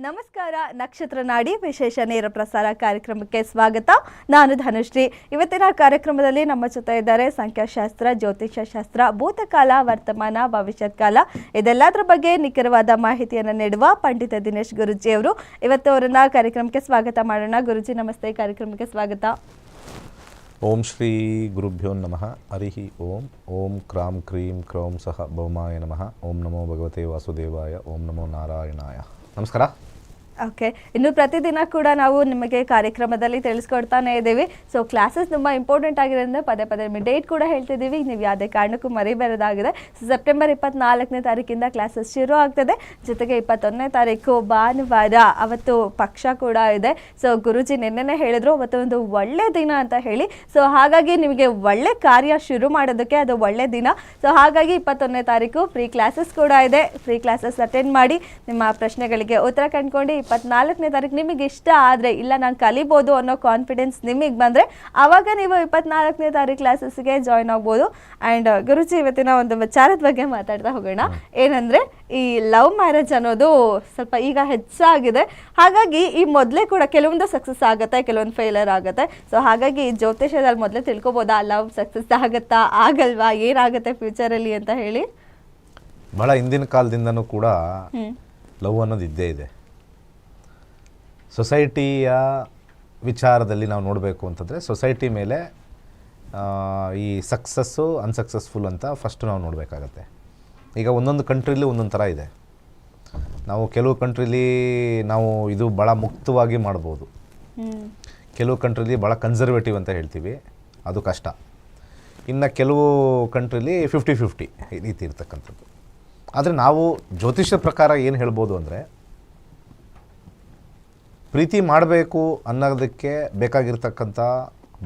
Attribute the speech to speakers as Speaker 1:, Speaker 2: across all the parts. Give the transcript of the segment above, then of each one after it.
Speaker 1: ನಮಸ್ಕಾರ. ನಕ್ಷತ್ರ ನಾಡಿ ವಿಶೇಷ ನೇರ ಪ್ರಸಾರ ಕಾರ್ಯಕ್ರಮಕ್ಕೆ ಸ್ವಾಗತ. ನಾನು ಧನುಶ್ರೀ. ಇವತ್ತಿನ ಕಾರ್ಯಕ್ರಮದಲ್ಲಿ ನಮ್ಮ ಜೊತೆ ಇದ್ದಾರೆ ಸಂಖ್ಯಾಶಾಸ್ತ್ರ ಜ್ಯೋತಿಷ್ಯಶಾಸ್ತ್ರ ಭೂತಕಾಲ, ವರ್ತಮಾನ, ಭವಿಷ್ಯತ್ ಕಾಲ. ಇದೆಲ್ಲದರ ಬಗ್ಗೆ ನಿಖರವಾದ ಮಾಹಿತಿಯನ್ನು ನೀಡುವ ಪಂಡಿತ ದಿನೇಶ್ ಗುರುಜಿ ಅವರು ಇವತ್ತು ಅವರನ್ನ ಕಾರ್ಯಕ್ರಮಕ್ಕೆ ಸ್ವಾಗತ ಮಾಡೋಣ. ಗುರುಜಿ, ನಮಸ್ತೆ. ಕಾರ್ಯಕ್ರಮಕ್ಕೆ ಸ್ವಾಗತ.
Speaker 2: ಓಂ ಶ್ರೀ ಗುರುಭ್ಯೋ ನಮಃ. ಹರಿಹಿ ಓಂ. ಓಂ ಕ್ರಾಂ ಕ್ರೀಂ ಕ್ರೌಂ ಸಹ ಭೌಮಾಯ ನಮಃ. ಓಂ ನಮೋ ಭಗವತೆ ವಾಸುದೇವಾಯ. ಓಂ ನಮೋ ನಾರಾಯಣಾಯ. ನಮಸ್ಕಾರ.
Speaker 1: ಓಕೆ ಇನ್ನು ಪ್ರತಿದಿನ ಕೂಡ ನಾವು ನಿಮಗೆ ಕಾರ್ಯಕ್ರಮದಲ್ಲಿ ತಿಳಿಸ್ಕೊಡ್ತಾನೆ ಇದ್ದೀವಿ. ಸೊ ಕ್ಲಾಸಸ್ ತುಂಬ ಇಂಪಾರ್ಟೆಂಟ್ ಆಗಿರೋದ್ರಿಂದ ಪದೇ ಪದೇ ನಿಮಗೆ ಡೇಟ್ ಕೂಡ ಹೇಳ್ತಿದ್ದೀವಿ. ನೀವು ಯಾವುದೇ ಕಾರಣಕ್ಕೂ ಮರಿಬಾರದಾಗಿದೆ. ಸೊ ಸೆಪ್ಟೆಂಬರ್ ಇಪ್ಪತ್ನಾಲ್ಕನೇ ತಾರೀಕಿಂದ ಕ್ಲಾಸಸ್ ಶುರು ಆಗ್ತದೆ. ಜೊತೆಗೆ ಇಪ್ಪತ್ತೊಂದನೇ ತಾರೀಕು ಭಾನುವಾರ ಅವತ್ತು ಪಕ್ಷ ಕೂಡ ಇದೆ. ಸೊ ಗುರುಜಿ ನಿನ್ನೆನೇ ಹೇಳಿದ್ರು, ಅವತ್ತು ಒಂದು ಒಳ್ಳೆ ದಿನ ಅಂತ ಹೇಳಿ. ಸೊ ಹಾಗಾಗಿ ನಿಮಗೆ ಒಳ್ಳೆ ಕಾರ್ಯ ಶುರು ಮಾಡೋದಕ್ಕೆ ಅದು ಒಳ್ಳೆ ದಿನ. ಸೊ ಹಾಗಾಗಿ ಇಪ್ಪತ್ತೊಂದನೇ ತಾರೀಕು ಫ್ರೀ ಕ್ಲಾಸಸ್ ಕೂಡ ಇದೆ. ಫ್ರೀ ಕ್ಲಾಸಸ್ ಅಟೆಂಡ್ ಮಾಡಿ. ನಿಮ್ಮ ಪ್ರಶ್ನೆಗಳಿಗೆ ಉತ್ತರ ಕಂಡ್ಕೊಂಡು ಇಪ್ಪತ್ನಾಲ್ಕನೇ ತಾರೀಕು ನಿಮಗೆ ಇಷ್ಟ ಆದರೆ ಇಲ್ಲ ನಾನು ಕಲಿಬೋದು ಅನ್ನೋ ಕಾನ್ಫಿಡೆನ್ಸ್ ನಿಮಗೆ ಬಂದರೆ ಆವಾಗ ನೀವು ಇಪ್ಪತ್ನಾಲ್ಕನೇ ತಾರೀಕು ಕ್ಲಾಸಸ್ಗೆ ಜಾಯ್ನ್ ಆಗ್ಬೋದು. ಆ್ಯಂಡ್ ಗುರುಜಿ ಇವತ್ತಿನ ಒಂದು ವಿಚಾರದ ಬಗ್ಗೆ ಮಾತಾಡ್ತಾ ಹೋಗೋಣ. ಏನಂದರೆ ಈ ಲವ್ ಮ್ಯಾರೇಜ್ ಅನ್ನೋದು ಸ್ವಲ್ಪ ಈಗ ಹೆಚ್ಚಾಗಿದೆ. ಹಾಗಾಗಿ ಈ ಮೊದಲೇ ಕೂಡ ಕೆಲವೊಂದು ಸಕ್ಸಸ್ ಆಗುತ್ತೆ ಕೆಲವೊಂದು ಫೇಲರ್ ಆಗುತ್ತೆ. ಸೊ ಹಾಗಾಗಿ ಈ ಜ್ಯೋತಿಷ್ಯದಲ್ಲಿ ಮೊದಲೇ ತಿಳ್ಕೊಬೋದಾ? ಲವ್ ಸಕ್ಸಸ್ ಆಗುತ್ತಾ? ಆಗಲ್ವಾ? ಏನಾಗುತ್ತೆ ಫ್ಯೂಚರಲ್ಲಿ ಅಂತ ಹೇಳಿ?
Speaker 2: ಬಹಳ ಹಿಂದಿನ ಕಾಲದಿಂದನೂ ಕೂಡ ಲವ್ ಅನ್ನೋದು ಇದ್ದೇ ಇದೆ. ಸೊಸೈಟಿಯ ವಿಚಾರದಲ್ಲಿ ನಾವು ನೋಡಬೇಕು ಅಂತಂದರೆ ಸೊಸೈಟಿ ಮೇಲೆ ಈ ಸಕ್ಸಸ್ಸು ಅನ್ಸಕ್ಸಸ್ಫುಲ್ ಅಂತ ಫಸ್ಟ್ ನಾವು ನೋಡಬೇಕಾಗತ್ತೆ. ಈಗ ಒಂದೊಂದು ಕಂಟ್ರಿಲಿ ಒಂದೊಂದು ಥರ ಇದೆ. ನಾವು ಕೆಲವು ಕಂಟ್ರಿಲಿ ನಾವು ಇದು ಭಾಳ ಮುಕ್ತವಾಗಿ ಮಾಡ್ಬೋದು. ಕೆಲವು ಕಂಟ್ರಿಲಿ ಭಾಳ ಕನ್ಸರ್ವೇಟಿವ್ ಅಂತ ಹೇಳ್ತೀವಿ. ಅದು ಕಷ್ಟ. ಇನ್ನು ಕೆಲವು ಕಂಟ್ರಿಲಿ ಫಿಫ್ಟಿ ಫಿಫ್ಟಿ ಈ ರೀತಿ ಇರ್ತಕ್ಕಂಥದ್ದು. ಆದರೆ ನಾವು ಜ್ಯೋತಿಷ್ಯ ಪ್ರಕಾರ ಏನು ಹೇಳ್ಬೋದು ಅಂದರೆ ಪ್ರೀತಿ ಮಾಡಬೇಕು ಅನ್ನೋದಕ್ಕೆ ಬೇಕಾಗಿರ್ತಕ್ಕಂಥ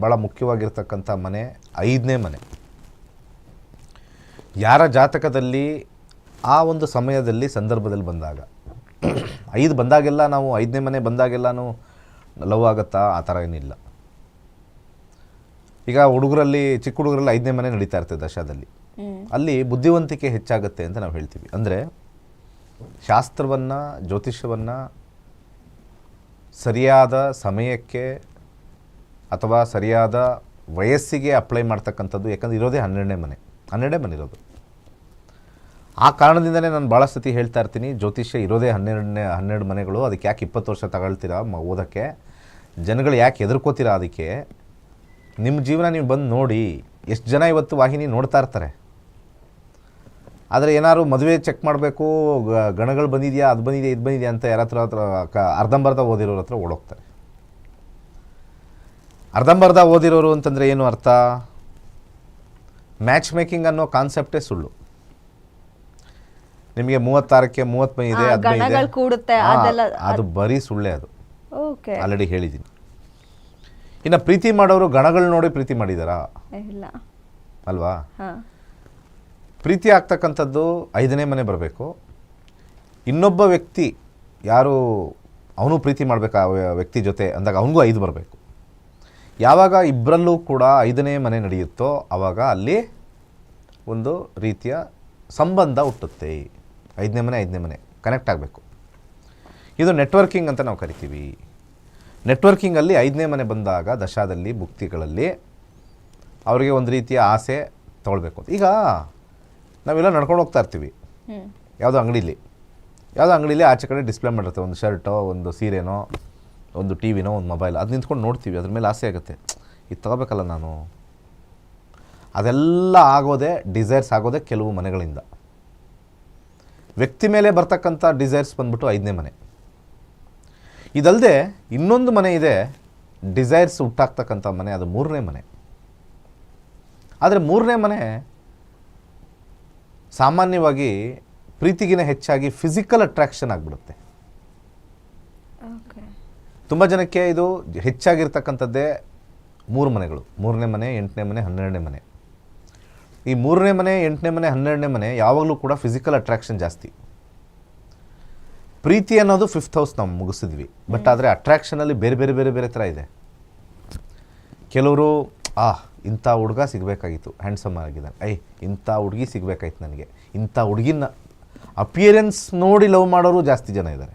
Speaker 2: ಭಾಳ ಮುಖ್ಯವಾಗಿರ್ತಕ್ಕಂಥ ಮನೆ, ಐದನೇ ಮನೆ. ಯಾರ ಜಾತಕದಲ್ಲಿ ಆ ಒಂದು ಸಮಯದಲ್ಲಿ ಸಂದರ್ಭದಲ್ಲಿ ಬಂದಾಗ? ಐದು ಬಂದಾಗೆಲ್ಲ ನಾವು ಐದನೇ ಮನೆ ಬಂದಾಗೆಲ್ಲನೂ ಲವ್ ಆಗುತ್ತಾ? ಆ ಥರ ಏನಿಲ್ಲ. ಈಗ ಹುಡುಗರಲ್ಲಿ, ಚಿಕ್ಕ ಹುಡುಗರಲ್ಲಿ ಐದನೇ ಮನೆ ನಡೀತಾ ಇರ್ತದೆ ದಶಾದಲ್ಲಿ. ಅಲ್ಲಿ ಬುದ್ಧಿವಂತಿಕೆ ಹೆಚ್ಚಾಗುತ್ತೆ ಅಂತ ನಾವು ಹೇಳ್ತೀವಿ. ಅಂದರೆ ಶಾಸ್ತ್ರವನ್ನು, ಜ್ಯೋತಿಷ್ಯವನ್ನು ಸರಿಯಾದ ಸಮಯಕ್ಕೆ ಅಥವಾ ಸರಿಯಾದ ವಯಸ್ಸಿಗೆ ಅಪ್ಲೈ ಮಾಡ್ತಕ್ಕಂಥದ್ದು ಯಾಕಂದ್ರೆ ಇರೋದೇ ಹನ್ನೆರಡನೇ ಮನೆ. ಹನ್ನೆರಡನೇ ಮನೆ ಇರೋದು. ಆ ಕಾರಣದಿಂದಲೇ ನಾನು ಭಾಳ ಸತಿ ಹೇಳ್ತಾ ಇರ್ತೀನಿ, ಜ್ಯೋತಿಷ್ಯ ಇರೋದೇ ಹನ್ನೆರಡನೇ, ಹನ್ನೆರಡು ಮನೆಗಳು, ಅದಕ್ಕೆ ಯಾಕೆ ಇಪ್ಪತ್ತು ವರ್ಷ ತಗೊಳ್ತೀರಾ ಮ, ಓದೋಕ್ಕೆ? ಜನಗಳು ಯಾಕೆ ಎದುರ್ಕೋತೀರಾ ಅದಕ್ಕೆ? ನಿಮ್ಮ ಜೀವನ ನೀವು ಬಂದು ನೋಡಿ, ಎಷ್ಟು ಜನ ಇವತ್ತು ವಾಹಿನಿ ನೋಡ್ತಾ ಇರ್ತಾರೆ? ಆದರೆ ಏನಾದ್ರು ಮದುವೆ ಚೆಕ್ ಮಾಡಬೇಕು ಗಣಗಳು ಬಂದಿದೆಯಾ ಅದು ಬಂದಿದೆಯಾ ಇದು ಬಂದಿದೆಯಾ ಅಂತ ಯಾರ ಹತ್ರ ಹತ್ರ ಕ ಅರ್ಧಂಬರ್ಧ ಓದಿರೋರ ಹತ್ರ ಓಡೋಗ್ತಾರೆ. ಅರ್ಧಂಬರ್ಧ ಓದಿರೋರು ಅಂತಂದರೆ ಏನು ಅರ್ಥ? ಮ್ಯಾಚ್ ಮೇಕಿಂಗ್ ಅನ್ನೋ ಕಾನ್ಸೆಪ್ಟೇ ಸುಳ್ಳು. ನಿಮಗೆ ಮೂವತ್ತಾರಕ್ಕೆ ಮೂವತ್ತು ಮೈ ಇದೆ ಹದಿನೈದು
Speaker 1: ಕೂಡುತ್ತೆ,
Speaker 2: ಅದು ಬರೀ ಸುಳ್ಳೆ ಅದು. ಆಲ್ರೆಡಿ ಹೇಳಿದ್ದೀನಿ. ಇನ್ನು ಪ್ರೀತಿ ಮಾಡೋರು ಗಣಗಳು ನೋಡಿ ಪ್ರೀತಿ ಮಾಡಿದಾರಾ? ಅಲ್ವಾ? ಪ್ರೀತಿ ಆಗ್ತಕ್ಕಂಥದ್ದು ಐದನೇ ಮನೆ ಬರಬೇಕು. ಇನ್ನೊಬ್ಬ ವ್ಯಕ್ತಿ ಯಾರು ಅವನು ಪ್ರೀತಿ ಮಾಡಬೇಕು ಆ ವ್ಯಕ್ತಿ ಜೊತೆ ಅಂದಾಗ ಅವನಿಗೂ ಐದು ಬರಬೇಕು. ಯಾವಾಗ ಇಬ್ಬರಲ್ಲೂ ಕೂಡ ಐದನೇ ಮನೆ ನಡೆಯುತ್ತೋ ಆವಾಗ ಅಲ್ಲಿ ಒಂದು ರೀತಿಯ ಸಂಬಂಧ ಹುಟ್ಟುತ್ತೆ. ಐದನೇ ಮನೆ ಐದನೇ ಮನೆ ಕನೆಕ್ಟ್ ಆಗಬೇಕು. ಇದು ನೆಟ್ವರ್ಕಿಂಗ್ ಅಂತ ನಾವು ಕರಿತೀವಿ. ನೆಟ್ವರ್ಕಿಂಗಲ್ಲಿ ಐದನೇ ಮನೆ ಬಂದಾಗ ದಶಾದಲ್ಲಿ, ಭುಕ್ತಿಗಳಲ್ಲಿ ಅವರಿಗೆ ಒಂದು ರೀತಿಯ ಆಸೆ ತೊಗೊಳ್ಬೇಕು ಈಗ ನಾವೆಲ್ಲ ನಡ್ಕೊಂಡು ಹೋಗ್ತಾ ಇರ್ತೀವಿ. ಯಾವುದೋ ಅಂಗಡಿಲಿ. ಯಾವುದೋ ಅಂಗಡಿಲಿ ಆಚೆ ಕಡೆ ಡಿಸ್ಪ್ಲೇ ಮಾಡಿರುತ್ತೆ. ಒಂದು ಶರ್ಟೋ ಒಂದು ಸೀರೆನೋ ಒಂದು ಟಿ ವಿನೋ ಒಂದು ಮೊಬೈಲ್. ಅದು ನಿಂತ್ಕೊಂಡು ನೋಡ್ತೀವಿ. ಅದ್ರ ಮೇಲೆ ಆಸೆ ಆಗುತ್ತೆ. ಇದು ತಗೋಬೇಕಲ್ಲ ನಾನು? ಅದೆಲ್ಲ ಆಗೋದೇ ಡಿಸೈರ್ಸ್ ಆಗೋದೇ ಕೆಲವು ಮನೆಗಳಿಂದ. ವ್ಯಕ್ತಿ ಮೇಲೆ ಬರ್ತಕ್ಕಂಥ ಡಿಸೈರ್ಸ್ ಬಂದ್ಬಿಟ್ಟು ಐದನೇ ಮನೆ. ಇದಲ್ಲದೆ ಇನ್ನೊಂದು ಮನೆ ಇದೆ. ಡಿಸೈರ್ಸ್ ಹುಟ್ಟಾಗ್ತಕ್ಕಂಥ ಮನೆ. ಅದು ಮೂರನೇ ಮನೆ. ಆದರೆ ಮೂರನೇ ಮನೆ ಸಾಮಾನ್ಯವಾಗಿ ಪ್ರೀತಿಗಿನ ಹೆಚ್ಚಾಗಿ ಫಿಸಿಕಲ್ ಅಟ್ರಾಕ್ಷನ್ ಆಗಿಬಿಡುತ್ತೆ. ತುಂಬ ಜನಕ್ಕೆ ಇದು ಹೆಚ್ಚಾಗಿರ್ತಕ್ಕಂಥದ್ದೇ ಮೂರು ಮನೆಗಳು. ಮೂರನೇ ಮನೆ ಎಂಟನೇ ಮನೆ ಹನ್ನೆರಡನೇ ಮನೆ. ಈ ಮೂರನೇ ಮನೆ ಎಂಟನೇ ಮನೆ ಹನ್ನೆರಡನೇ ಮನೆ ಯಾವಾಗಲೂ ಕೂಡ ಫಿಸಿಕಲ್ ಅಟ್ರಾಕ್ಷನ್ ಜಾಸ್ತಿ. ಪ್ರೀತಿ ಅನ್ನೋದು ಫಿಫ್ತ್ ಹೌಸ್ ನಾವು ಮುಗಿಸಿದ್ವಿ. ಬಟ್ ಆದರೆ ಅಟ್ರಾಕ್ಷನಲ್ಲಿ ಬೇರೆ ಬೇರೆ ಬೇರೆ ಬೇರೆ ಥರ ಇದೆ. ಕೆಲವರು ಆ, ಇಂಥ ಹುಡುಗ ಸಿಗಬೇಕಾಗಿತ್ತು. ಹ್ಯಾಂಡ್ಸಮ್ ಆಗಿದ್ದಾನೆ. ಐ ಇಂಥ ಹುಡುಗಿ ಸಿಗಬೇಕಾಯ್ತು ನನಗೆ. ಇಂಥ ಹುಡುಗಿನ ಅಪಿಯರೆನ್ಸ್ ನೋಡಿ ಲವ್ ಮಾಡೋರು ಜಾಸ್ತಿ ಜನ ಇದ್ದಾರೆ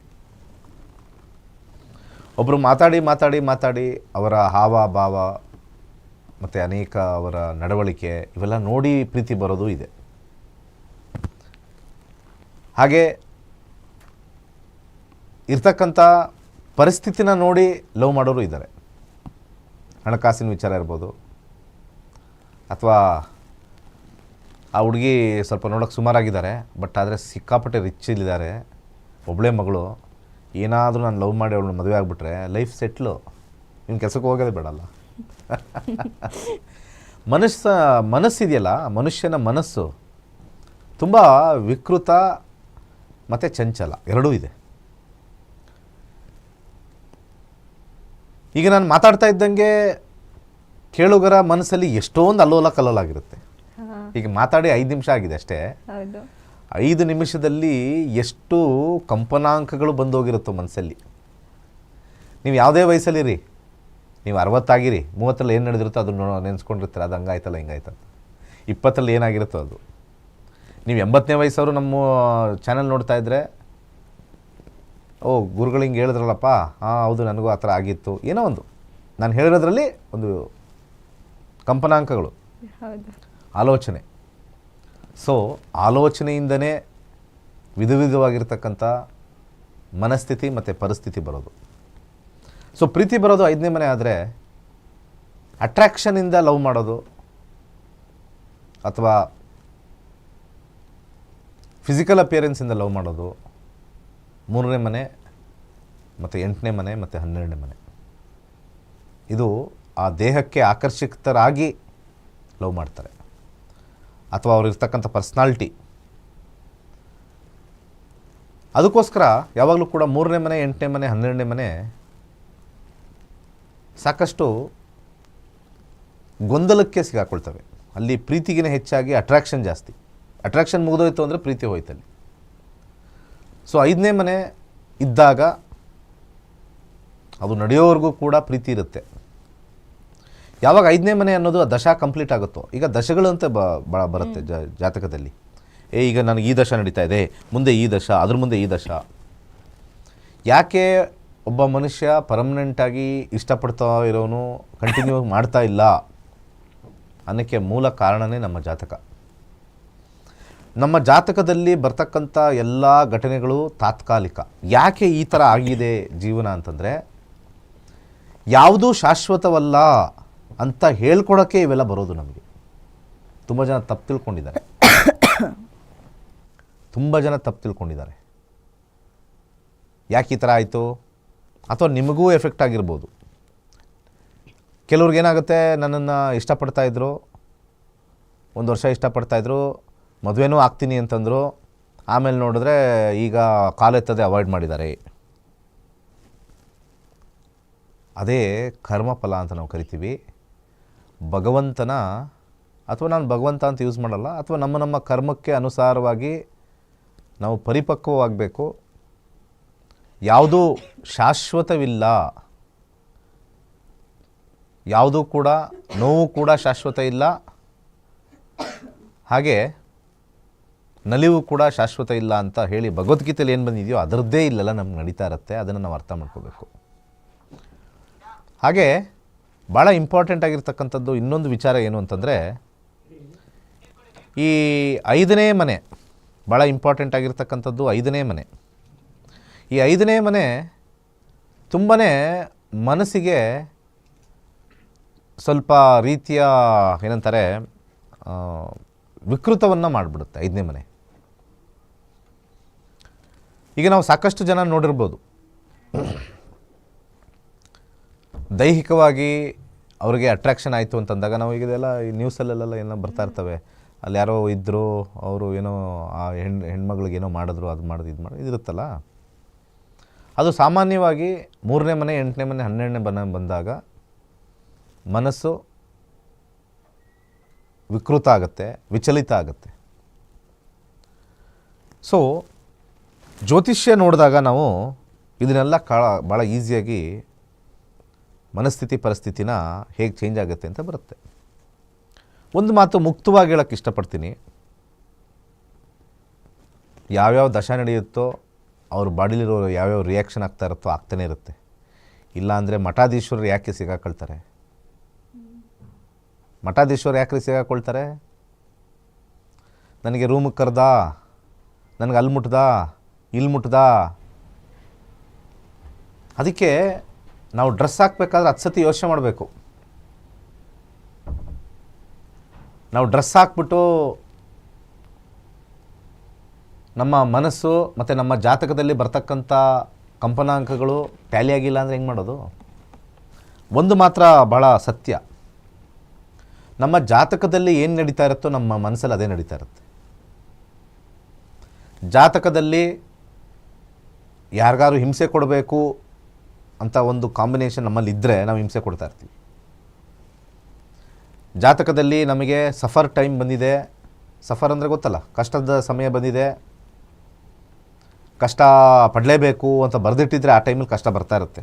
Speaker 2: ಒಬ್ಬರು ಮಾತಾಡಿ ಮಾತಾಡಿ ಮಾತಾಡಿ ಅವರ ಹಾವ, ಭಾವ ಮತ್ತು ಅನೇಕ ಅವರ ನಡವಳಿಕೆ ಇವೆಲ್ಲ ನೋಡಿ ಪ್ರೀತಿ ಬರೋದು ಇದೆ. ಹಾಗೆ ಇರ್ತಕ್ಕಂಥ ಪರಿಸ್ಥಿತಿನ ನೋಡಿ ಲವ್ ಮಾಡೋರು ಇದ್ದಾರೆ ಹಣಕಾಸಿನ ವಿಚಾರ ಇರ್ಬೋದು ಅಥವಾ ಆ ಹುಡುಗಿ ಸ್ವಲ್ಪ ನೋಡೋಕ್ಕೆ ಸುಮಾರಾಗಿದ್ದಾರೆ ಬಟ್ ಆದರೆ ಸಿಕ್ಕಾಪಟ್ಟೆ ರಿಚ್ ಇಲ್ಲಿದ್ದಾರೆ. ಒಬ್ಬಳೇ ಮಗಳು ಏನಾದರೂ ನಾನು ಲವ್ ಮಾಡಿ ಅವಳನ್ನ ಮದುವೆ ಆಗಿಬಿಟ್ರೆ ಲೈಫ್ ಸೆಟ್ಲು ನಿಮ್ಮ ಕೆಲಸಕ್ಕೆ ಹೋಗೋದೇ ಬೇಡಲ್ಲ ಮನಸ್ಸ ಮನಸ್ಸಿದೆಯಲ್ಲ ಮನುಷ್ಯನ ಮನಸ್ಸು ತುಂಬ ವಿಕೃತ ಮತ್ತು ಚಂಚಲ ಎರಡೂ ಇದೆ. ಈಗ ನಾನು ಮಾತಾಡ್ತಾ ಇದ್ದಂಗೆ ಕೇಳುಗರ ಮನಸ್ಸಲ್ಲಿ ಎಷ್ಟೊಂದು ಅಲ್ಲೋಲ ಕಲ್ಲೋಲಾಗಿರುತ್ತೆ. ಈಗ ಮಾತಾಡಿ ಐದು ನಿಮಿಷ ಆಗಿದೆ ಅಷ್ಟೇ. ಐದು ನಿಮಿಷದಲ್ಲಿ ಎಷ್ಟು ಕಂಪನಾಂಕಗಳು ಬಂದೋಗಿರುತ್ತೋ ಮನಸ್ಸಲ್ಲಿ. ನೀವು ಯಾವುದೇ ವಯಸ್ಸಲ್ಲಿರಿ ನೀವು ಅರವತ್ತಾಗಿರಿ ಮೂವತ್ತರಲ್ಲಿ ಏನು ನಡೆದಿರುತ್ತೋ ಅದನ್ನು ನೆನೆಸ್ಕೊಂಡಿರ್ತೀರ ಅದು ಹಂಗಾಯ್ತಲ್ಲ ಹಿಂಗಾಯ್ತಂತ. ಇಪ್ಪತ್ತರಲ್ಲಿ ಏನಾಗಿರುತ್ತೋ ಅದು. ನೀವು ಎಂಬತ್ತನೇ ವಯಸ್ಸವರು ನಮ್ಮ ಚಾನಲ್ ನೋಡ್ತಾ ಇದ್ದರೆ ಓ ಗುರುಗಳು ಹಿಂಗೆ ಹೇಳಿದ್ರಲ್ಲಪ್ಪ ಹಾಂ ಹೌದು ನನಗೂ ಆ ಥರ ಆಗಿತ್ತು ಏನೋ ಒಂದು. ನಾನು ಹೇಳಿರೋದ್ರಲ್ಲಿ ಒಂದು ಕಂಪನಾಂಕಗಳು. ಆಲೋಚನೆ. ಸೊ ಆಲೋಚನೆಯಿಂದನೇ ವಿಧ ವಿಧವಾಗಿರ್ತಕ್ಕಂಥ ಮನಸ್ಥಿತಿ ಮತ್ತು ಪರಿಸ್ಥಿತಿ ಬರೋದು. ಸೊ ಪ್ರೀತಿ ಬರೋದು ಐದನೇ ಮನೆ ಆದರೆ ಅಟ್ರ್ಯಾಕ್ಷನಿಂದ ಲವ್ ಮಾಡೋದು ಅಥವಾ ಫಿಸಿಕಲ್ ಅಪಿಯರೆನ್ಸಿಂದ ಲವ್ ಮಾಡೋದು ಮೂರನೇ ಮನೆ ಮತ್ತು ಎಂಟನೇ ಮನೆ ಮತ್ತು ಹನ್ನೆರಡನೇ ಮನೆ. ಇದು ಆ ದೇಹಕ್ಕೆ ಆಕರ್ಷಿತರಾಗಿ ಲವ್ ಮಾಡ್ತಾರೆ. ಅಥವಾ ಅವ್ರಿರ್ತಕ್ಕಂಥ ಪರ್ಸ್ನಾಲ್ಟಿ. ಅದಕ್ಕೋಸ್ಕರ ಯಾವಾಗಲೂ ಕೂಡ ಮೂರನೇ ಮನೆ, ಎಂಟನೇ ಮನೆ, ಹನ್ನೆರಡನೇ ಮನೆ ಸಾಕಷ್ಟು ಗೊಂದಲಕ್ಕೆ ಸಿಗಾಕೊಳ್ತವೆ. ಅಲ್ಲಿ ಪ್ರೀತಿಗಿನ ಹೆಚ್ಚಾಗಿ ಅಟ್ರಾಕ್ಷನ್ ಜಾಸ್ತಿ. ಅಟ್ರಾಕ್ಷನ್ ಮುಗಿದೋಯ್ತು ಅಂದರೆ ಪ್ರೀತಿ ಹೋಯ್ತಲ್ಲಿ ಸೊ ಐದನೇ ಮನೆ ಇದ್ದಾಗ ಅದು ನಡೆಯೋವರೆಗೂ ಕೂಡ ಪ್ರೀತಿ ಇರುತ್ತೆ. ಯಾವಾಗ ಐದನೇ ಮನೆ ಅನ್ನೋದು ಆ ದಶ ಕಂಪ್ಲೀಟ್ ಆಗುತ್ತೋ? ಈಗ ದಶಗಳಂತೆ ಬ ಬರುತ್ತೆ ಜಾತಕದಲ್ಲಿ. ಏ, ಈಗ ನನಗೆ ಈ ದಶ ನಡೀತಾ ಇದೆ, ಮುಂದೆ ಈ ದಶ, ಅದ್ರ ಮುಂದೆ ಈ ದಶ. ಯಾಕೆ ಒಬ್ಬ ಮನುಷ್ಯ ಪರ್ಮನೆಂಟಾಗಿ ಇಷ್ಟಪಡ್ತಾ ಇರೋನು ಕಂಟಿನ್ಯೂ ಮಾಡ್ತಾ ಇಲ್ಲ ಅನ್ನೋಕ್ಕೆ ಮೂಲ ಕಾರಣನೇ ನಮ್ಮ ಜಾತಕ. ನಮ್ಮ ಜಾತಕದಲ್ಲಿ ಬರ್ತಕ್ಕಂಥ ಎಲ್ಲ ಘಟನೆಗಳು ತಾತ್ಕಾಲಿಕ. ಯಾಕೆ ಈ ಥರ ಆಗಿದೆ ಜೀವನ ಅಂತಂದರೆ, ಯಾವುದೂ ಶಾಶ್ವತವಲ್ಲ ಅಂತ ಹೇಳ್ಕೊಡೋಕ್ಕೆ ಇವೆಲ್ಲ ಬರೋದು ನಮಗೆ. ತುಂಬ ಜನ ತಪ್ಪು ತಿಳ್ಕೊಂಡಿದ್ದಾರೆ. ತುಂಬ ಜನ ತಪ್ಪು ತಿಳ್ಕೊಂಡಿದ್ದಾರೆ. ಯಾಕೆ ಈ ಥರ ಆಯಿತು? ಅಥವಾ ನಿಮಗೂ ಎಫೆಕ್ಟ್ ಆಗಿರ್ಬೋದು. ಕೆಲವ್ರಿಗೆ ಏನಾಗುತ್ತೆ? ನನ್ನನ್ನು ಇಷ್ಟಪಡ್ತಾಯಿದ್ರು ಒಂದು ವರ್ಷ ಇಷ್ಟಪಡ್ತಾಯಿದ್ರು ಮದುವೆನೂ ಆಗ್ತೀನಿ ಅಂತಂದರು. ಆಮೇಲೆ ನೋಡಿದ್ರೆ ಈಗ ಕಾಲೆತ್ತದೆ ಅವಾಯ್ಡ್ ಮಾಡಿದ್ದಾರೆ. ಅದೇ ಕರ್ಮಫಲ ಅಂತ ನಾವು ಕರಿತೀವಿ. ಭಗವಂತನ ಅಥವಾ ನಾನು ಭಗವಂತ ಅಂತ ಯೂಸ್ ಮಾಡಲ್ಲ, ಅಥವಾ ನಮ್ಮ ನಮ್ಮ ಕರ್ಮಕ್ಕೆ ಅನುಸಾರವಾಗಿ ನಾವು ಪರಿಪಕ್ವವಾಗಬೇಕು. ಯಾವುದೂ ಶಾಶ್ವತವಿಲ್ಲ. ಯಾವುದೂ ಕೂಡ, ನೋವು ಕೂಡ ಶಾಶ್ವತ ಇಲ್ಲ. ಹಾಗೆ ನಲಿವು ಕೂಡ ಶಾಶ್ವತ ಇಲ್ಲ ಅಂತ ಹೇಳಿ ಭಗವದ್ಗೀತೆಯಲ್ಲಿ ಏನು ಬಂದಿದೆಯೋ ಅದರದ್ದೇ ಇಲ್ಲಲ್ಲ ನಮ್ಗೆ ನಡೀತಾ ಇರುತ್ತೆ, ಅದನ್ನು ನಾವು ಅರ್ಥ ಮಾಡ್ಕೋಬೇಕು. ಹಾಗೆ ಭಾಳ ಇಂಪಾರ್ಟೆಂಟ್ ಆಗಿರ್ತಕ್ಕಂಥದ್ದು ಇನ್ನೊಂದು ವಿಚಾರ ಏನು ಅಂತಂದರೆ, ಈ ಐದನೇ ಮನೆ ಭಾಳ ಇಂಪಾರ್ಟೆಂಟ್ ಆಗಿರ್ತಕ್ಕಂಥದ್ದು ಐದನೇ ಮನೆ. ಈ ಐದನೇ ಮನೆ ತುಂಬಾ ಮನಸ್ಸಿಗೆ ಸ್ವಲ್ಪ ರೀತಿಯ ಏನಂತಾರೆ ವಿಕೃತವನ್ನು ಮಾಡಿಬಿಡುತ್ತೆ ಐದನೇ ಮನೆ. ಈಗ ನಾವು ಸಾಕಷ್ಟು ಜನ ನೋಡಿರ್ಬೋದು. ದೈಹಿಕವಾಗಿ ಅವರಿಗೆ ಅಟ್ರಾಕ್ಷನ್ ಆಯಿತು ಅಂತಂದಾಗ ನಾವು ಈಗ ಇದೆಲ್ಲ ಈ ನ್ಯೂಸಲ್ಲೆಲ್ಲ ಏನೋ ಬರ್ತಾ ಇರ್ತವೆ. ಅಲ್ಲಿ ಯಾರೋ ಇದ್ದರು ಅವರು ಏನೋ ಆ ಹೆಣ್ಣು ಹೆಣ್ಮಗಳಿಗೆ ಏನೋ ಮಾಡಿದ್ರು, ಅದು ಮಾಡೋದು ಇದು ಮಾಡೋದು ಇದಿರುತ್ತಲ್ಲ ಅದು ಸಾಮಾನ್ಯವಾಗಿ ಮೂರನೇ ಮನೆ, ಎಂಟನೇ ಮನೆ, ಹನ್ನೆರಡನೇ ಮನೆ ಬಂದಾಗ ಮನಸ್ಸು ವಿಕೃತ ಆಗುತ್ತೆ, ವಿಚಲಿತ ಆಗುತ್ತೆ. ಸೊ ಜ್ಯೋತಿಷ್ಯ ನೋಡಿದಾಗ ನಾವು ಇದನ್ನೆಲ್ಲ ಕಾಳ ಭಾಳ ಈಸಿಯಾಗಿ ಮನಸ್ಥಿತಿ ಪರಿಸ್ಥಿತಿನ ಹೇಗೆ ಚೇಂಜ್ ಆಗುತ್ತೆ ಅಂತ ಬರುತ್ತೆ. ಒಂದು ಮಾತು ಮುಕ್ತವಾಗಿ ಹೇಳೋಕ್ಕೆ ಇಷ್ಟಪಡ್ತೀನಿ. ಯಾವ್ಯಾವ ದಶ ನಡೆಯುತ್ತೋ ಅವ್ರ ಬಾಡಿಲಿರೋ ಯಾವ್ಯಾವ ರಿಯಾಕ್ಷನ್ ಆಗ್ತಾ ಇರುತ್ತೋ ಆಗ್ತಾನೆ ಇರುತ್ತೆ. ಇಲ್ಲಾಂದರೆ ಮಠಾಧೀಶ್ವರರು ಯಾಕೆ ಸಿಗಾಕೊಳ್ತಾರೆ? ಮಠಾಧೀಶ್ವರ ಯಾಕೆ ಸಿಗಾಕೊಳ್ತಾರೆ? ನನಗೆ ರೂಮಿಗೆ ಕರೆದ? ನನಗೆ ಅಲ್ಲಿ ಮುಟ್ದ? ಇಲ್ಲಿ ಮುಟ್ದ? ಅದಕ್ಕೆ ನಾವು ಡ್ರೆಸ್ ಹಾಕ್ಬೇಕಾದ್ರೆ ಹತ್ತು ಸತಿ ಯೋಚನೆ ಮಾಡಬೇಕು. ನಾವು ಡ್ರೆಸ್ ಹಾಕ್ಬಿಟ್ಟು ನಮ್ಮ ಮನಸ್ಸು ಮತ್ತು ನಮ್ಮ ಜಾತಕದಲ್ಲಿ ಬರ್ತಕ್ಕಂಥ ಕಂಪನಾಂಕಗಳು ಟ್ಯಾಲಿ ಆಗಿಲ್ಲ ಅಂದರೆ ಹೆಂಗೆ ಮಾಡೋದು? ಒಂದು ಮಾತ್ರ ಭಾಳ ಸತ್ಯ. ನಮ್ಮ ಜಾತಕದಲ್ಲಿ ಏನು ನಡೀತಾ ಇರುತ್ತೋ ನಮ್ಮ ಮನಸ್ಸಲ್ಲಿ ಅದೇ ನಡೀತಾ ಇರುತ್ತೆ. ಜಾತಕದಲ್ಲಿ ಯಾರಿಗಾರು ಹಿಂಸೆ ಕೊಡಬೇಕು ಅಂತ ಒಂದು ಕಾಂಬಿನೇಷನ್ ನಮ್ಮಲ್ಲಿ ಇದ್ದರೆ ನಾವು ಹಿಂಸೆ ಕೊಡ್ತಾ ಇರ್ತೀವಿ. ಜಾತಕದಲ್ಲಿ ನಮಗೆ ಸಫರ್ ಟೈಮ್ ಬಂದಿದೆ. ಸಫರ್ ಅಂದರೆ ಗೊತ್ತಲ್ಲ, ಕಷ್ಟದ ಸಮಯ ಬಂದಿದೆ. ಕಷ್ಟ ಪಡಲೇಬೇಕು ಅಂತ ಬರೆದಿಟ್ಟಿದ್ರೆ ಆ ಟೈಮಲ್ಲಿ ಕಷ್ಟ ಬರ್ತಾ ಇರುತ್ತೆ.